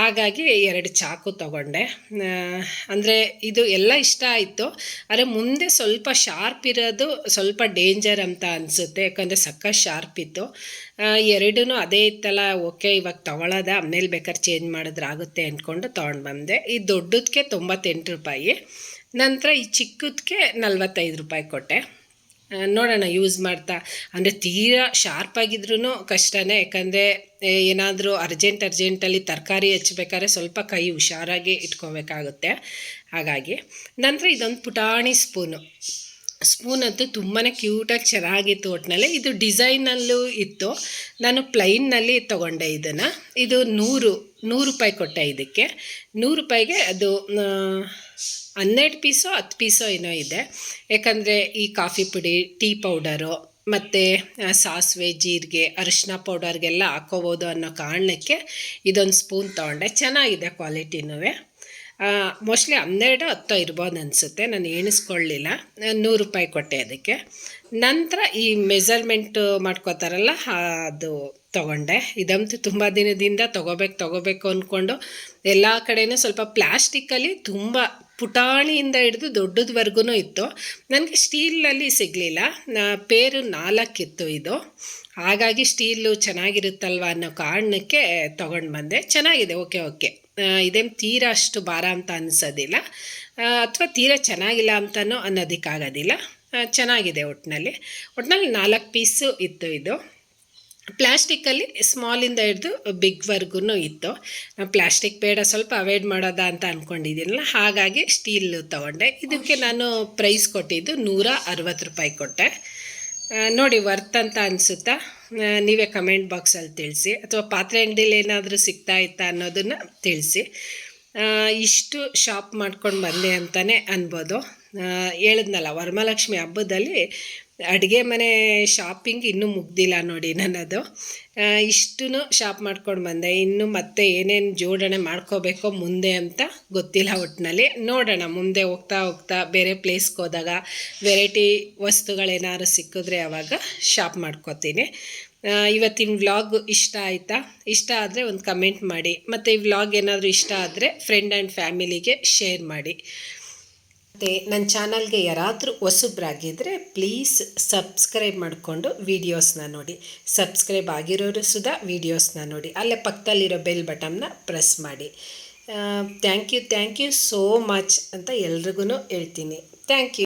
ಹಾಗಾಗಿ ಎರಡು ಚಾಕು ತಗೊಂಡೆ. ಅಂದರೆ ಇದು ಎಲ್ಲ ಇಷ್ಟ ಆಯಿತು. ಆದರೆ ಮುಂದೆ ಸ್ವಲ್ಪ ಶಾರ್ಪ್ ಇರೋದು ಸ್ವಲ್ಪ ಡೇಂಜರ್ ಅಂತ ಅನಿಸುತ್ತೆ. ಯಾಕಂದರೆ ಸಕ್ಕ ಶಾರ್ಪ್ ಇತ್ತು. ಎರಡೂ ಅದೇ ಇತ್ತಲ್ಲ ಓಕೆ, ಇವಾಗ ತೊಗೊಳೋದ, ಆಮೇಲೆ ಬೇಕಾದ್ರೆ ಚೇಂಜ್ ಮಾಡಿದ್ರೆ ಆಗುತ್ತೆ ಅಂದ್ಕೊಂಡು ತೊಗೊಂಡು ಬಂದೆ. ಈ ದೊಡ್ಡದಕ್ಕೆ ತೊಂಬತ್ತೆಂಟು ರೂಪಾಯಿ, ನಂತರ ಈ ಚಿಕ್ಕದಕ್ಕೆ ನಲ್ವತ್ತೈದು ರೂಪಾಯಿ ಕೊಟ್ಟೆ. ನೋಡೋಣ ಯೂಸ್ ಮಾಡ್ತಾ, ಅಂದರೆ ತೀರಾ ಶಾರ್ಪ್ ಆಗಿದ್ರೂ ಕಷ್ಟನೇ, ಯಾಕಂದರೆ ಏನಾದರೂ ಅರ್ಜೆಂಟ್ ಅರ್ಜೆಂಟಲ್ಲಿ ತರಕಾರಿ ಹೆಚ್ಚಬೇಕಾದ್ರೆ ಸ್ವಲ್ಪ ಕೈ ಹುಷಾರಾಗಿ ಇಟ್ಕೋಬೇಕಾಗುತ್ತೆ. ಹಾಗಾಗಿ, ನಂತರ ಇದೊಂದು ಪುಟಾಣಿ ಸ್ಪೂನು ಸ್ಪೂನ್ ಅಂತೂ ತುಂಬಾ ಕ್ಯೂಟಾಗಿ ಚೆನ್ನಾಗಿತ್ತು ಒಟ್ಟಿನಲ್ಲಿ ಇದು ಡಿಸೈನಲ್ಲೂ ಇತ್ತು. ನಾನು ಪ್ಲೈನ್ನಲ್ಲಿ ತೊಗೊಂಡೆ ಇದನ್ನು. ಇದು ನೂರು ನೂರು ರೂಪಾಯಿ ಕೊಟ್ಟೆ ಇದಕ್ಕೆ. ನೂರು ರೂಪಾಯಿಗೆ ಅದು ಹನ್ನೆರಡು ಪೀಸೋ, ಹತ್ತು ಪೀಸೋ ಏನೋ ಇದೆ. ಯಾಕಂದರೆ ಈ ಕಾಫಿ ಪುಡಿ, ಟೀ ಪೌಡರು ಮತ್ತು ಸಾಸಿವೆ, ಜೀರಿಗೆ, ಅರಿಶಿನ ಪೌಡರ್ಗೆಲ್ಲ ಹಾಕೋಬೋದು ಅನ್ನೋ ಕಾರಣಕ್ಕೆ ಇದೊಂದು ಸ್ಪೂನ್ ತೊಗೊಂಡೆ. ಚೆನ್ನಾಗಿದೆ ಕ್ವಾಲಿಟಿನೂ ಮೋಸ್ಟ್ಲಿ ಹನ್ನೆರಡು ಹತ್ತೋ ಇರ್ಬೋದು ಅನಿಸುತ್ತೆ. ನಾನು ಎಣಿಸ್ಕೊಳ್ಳಿಲ್ಲ. ನೂರು ರೂಪಾಯಿ ಕೊಟ್ಟೆ ಅದಕ್ಕೆ. ನಂತರ ಈ ಮೆಜರ್ಮೆಂಟು ಮಾಡ್ಕೋತಾರಲ್ಲ, ಅದು ತೊಗೊಂಡೆ. ಇದಂತೂ ತುಂಬ ದಿನದಿಂದ ತೊಗೋಬೇಕು ತೊಗೋಬೇಕು ಅಂದ್ಕೊಂಡು ಎಲ್ಲ ಕಡೆಯೂ ಸ್ವಲ್ಪ ಪ್ಲ್ಯಾಸ್ಟಿಕ್ಕಲ್ಲಿ ತುಂಬ ಪುಟಾಣಿಯಿಂದ ಹಿಡಿದು ದೊಡ್ಡದ್ವರೆಗೂ ಇತ್ತು. ನನಗೆ ಸ್ಟೀಲಲ್ಲಿ ಸಿಗಲಿಲ್ಲ. ಪೇರು ನಾಲ್ಕಿತ್ತು ಇದು. ಹಾಗಾಗಿ ಸ್ಟೀಲು ಚೆನ್ನಾಗಿರುತ್ತಲ್ವ ಅನ್ನೋ ಕಾರಣಕ್ಕೆ ತೊಗೊಂಡು ಬಂದೆ. ಚೆನ್ನಾಗಿದೆ ಓಕೆ ಓಕೆ ಇದೇನು ತೀರಾ ಅಷ್ಟು ಭಾರ ಅಂತ ಅನಿಸೋದಿಲ್ಲ. ಅಥವಾ ತೀರಾ ಚೆನ್ನಾಗಿಲ್ಲ ಅಂತಲೂ ಅನ್ನೋದಕ್ಕಾಗೋದಿಲ್ಲ. ಚೆನ್ನಾಗಿದೆ ಒಟ್ಟಿನಲ್ಲಿ ಒಟ್ಟಿನಲ್ಲಿ ನಾಲ್ಕು ಪೀಸು ಇತ್ತು ಇದು. ಪ್ಲ್ಯಾಸ್ಟಿಕ್ಕಲ್ಲಿ ಸ್ಮಾಲಿಂದ ಹಿಡಿದು ಬಿಗ್ವರ್ಗೂ ಇತ್ತು. ನಾವು ಪ್ಲ್ಯಾಸ್ಟಿಕ್ ಬೇಡ ಸ್ವಲ್ಪ ಅವಾಯ್ಡ್ ಮಾಡೋದ ಅಂತ ಅಂದ್ಕೊಂಡಿದ್ದೀನಲ್ಲ ಹಾಗಾಗಿ ಸ್ಟೀಲ್ ತೊಗೊಂಡೆ. ಇದಕ್ಕೆ ನಾನು ಪ್ರೈಸ್ ಕೊಟ್ಟಿದ್ದು ನೂರ ಅರವತ್ತು ರೂಪಾಯಿ ಕೊಟ್ಟೆ. ನೋಡಿ, ವರ್ತ್ ಅಂತ ಅನಿಸುತ್ತಾ? ನೀವೇ ಕಮೆಂಟ್ ಬಾಕ್ಸಲ್ಲಿ ತಿಳಿಸಿ. ಅಥವಾ ಪಾತ್ರೆ ಅಂಗಡಿಲಿ ಏನಾದರೂ ಸಿಗ್ತಾ ಇತ್ತಾ ಅನ್ನೋದನ್ನು ತಿಳಿಸಿ. ಇಷ್ಟು ಶಾಪ್ ಮಾಡ್ಕೊಂಡು ಬಂದೆ ಅಂತಲೇ ಅನ್ಬೋದು. ಹೇಳಿದ್ನಲ್ಲ ವರಮಹಾಲಕ್ಷ್ಮಿ ಹಬ್ಬದಲ್ಲಿ ಅಡುಗೆ ಮನೆ ಶಾಪಿಂಗ್ ಇನ್ನೂ ಮುಗ್ದಿಲ್ಲ ನೋಡಿ ನನ್ನದು. ಇಷ್ಟು ಶಾಪ್ ಮಾಡ್ಕೊಂಡು ಬಂದೆ. ಇನ್ನು ಮತ್ತೆ ಏನೇನು ಜೋಡಣೆ ಮಾಡ್ಕೋಬೇಕೋ ಮುಂದೆ ಅಂತ ಗೊತ್ತಿಲ್ಲ ಒಟ್ಟಿನಲ್ಲಿ ನೋಡೋಣ, ಮುಂದೆ ಹೋಗ್ತಾ ಹೋಗ್ತಾ ಬೇರೆ ಪ್ಲೇಸ್ಗೆ ಹೋದಾಗ ವೆರೈಟಿ ವಸ್ತುಗಳೇನಾದ್ರು ಸಿಕ್ಕಿದ್ರೆ ಆವಾಗ ಶಾಪ್ ಮಾಡ್ಕೋತೀನಿ. ಇವತ್ತಿನ ವ್ಲಾಗ್ ಇಷ್ಟ ಆಯಿತಾ? ಇಷ್ಟ ಆದರೆ ಒಂದು ಕಮೆಂಟ್ ಮಾಡಿ. ಮತ್ತು ಈ ವ್ಲಾಗ್ ಏನಾದರೂ ಇಷ್ಟ ಆದರೆ ಫ್ರೆಂಡ್ ಆ್ಯಂಡ್ ಫ್ಯಾಮಿಲಿಗೆ ಶೇರ್ ಮಾಡಿ. ಮತ್ತು ನನ್ನ ಚಾನಲ್ಗೆ ಯಾರಾದರೂ ಹೊಸಬ್ರಾಗಿದ್ದರೆ ಪ್ಲೀಸ್ ಸಬ್ಸ್ಕ್ರೈಬ್ ಮಾಡಿಕೊಂಡು ವೀಡಿಯೋಸ್ನ ನೋಡಿ. ಸಬ್ಸ್ಕ್ರೈಬ್ ಆಗಿರೋರು ಸುದ ವೀಡಿಯೋಸ್ನ ನೋಡಿ. ಅಲ್ಲೇ ಪಕ್ಕದಲ್ಲಿರೋ ಬೆಲ್ ಬಟನ್ನ ಪ್ರೆಸ್ ಮಾಡಿ. Thank you thank you so much ಅಂತ ಎಲ್ರಿಗೂ ಹೇಳ್ತೀನಿ. Thank you.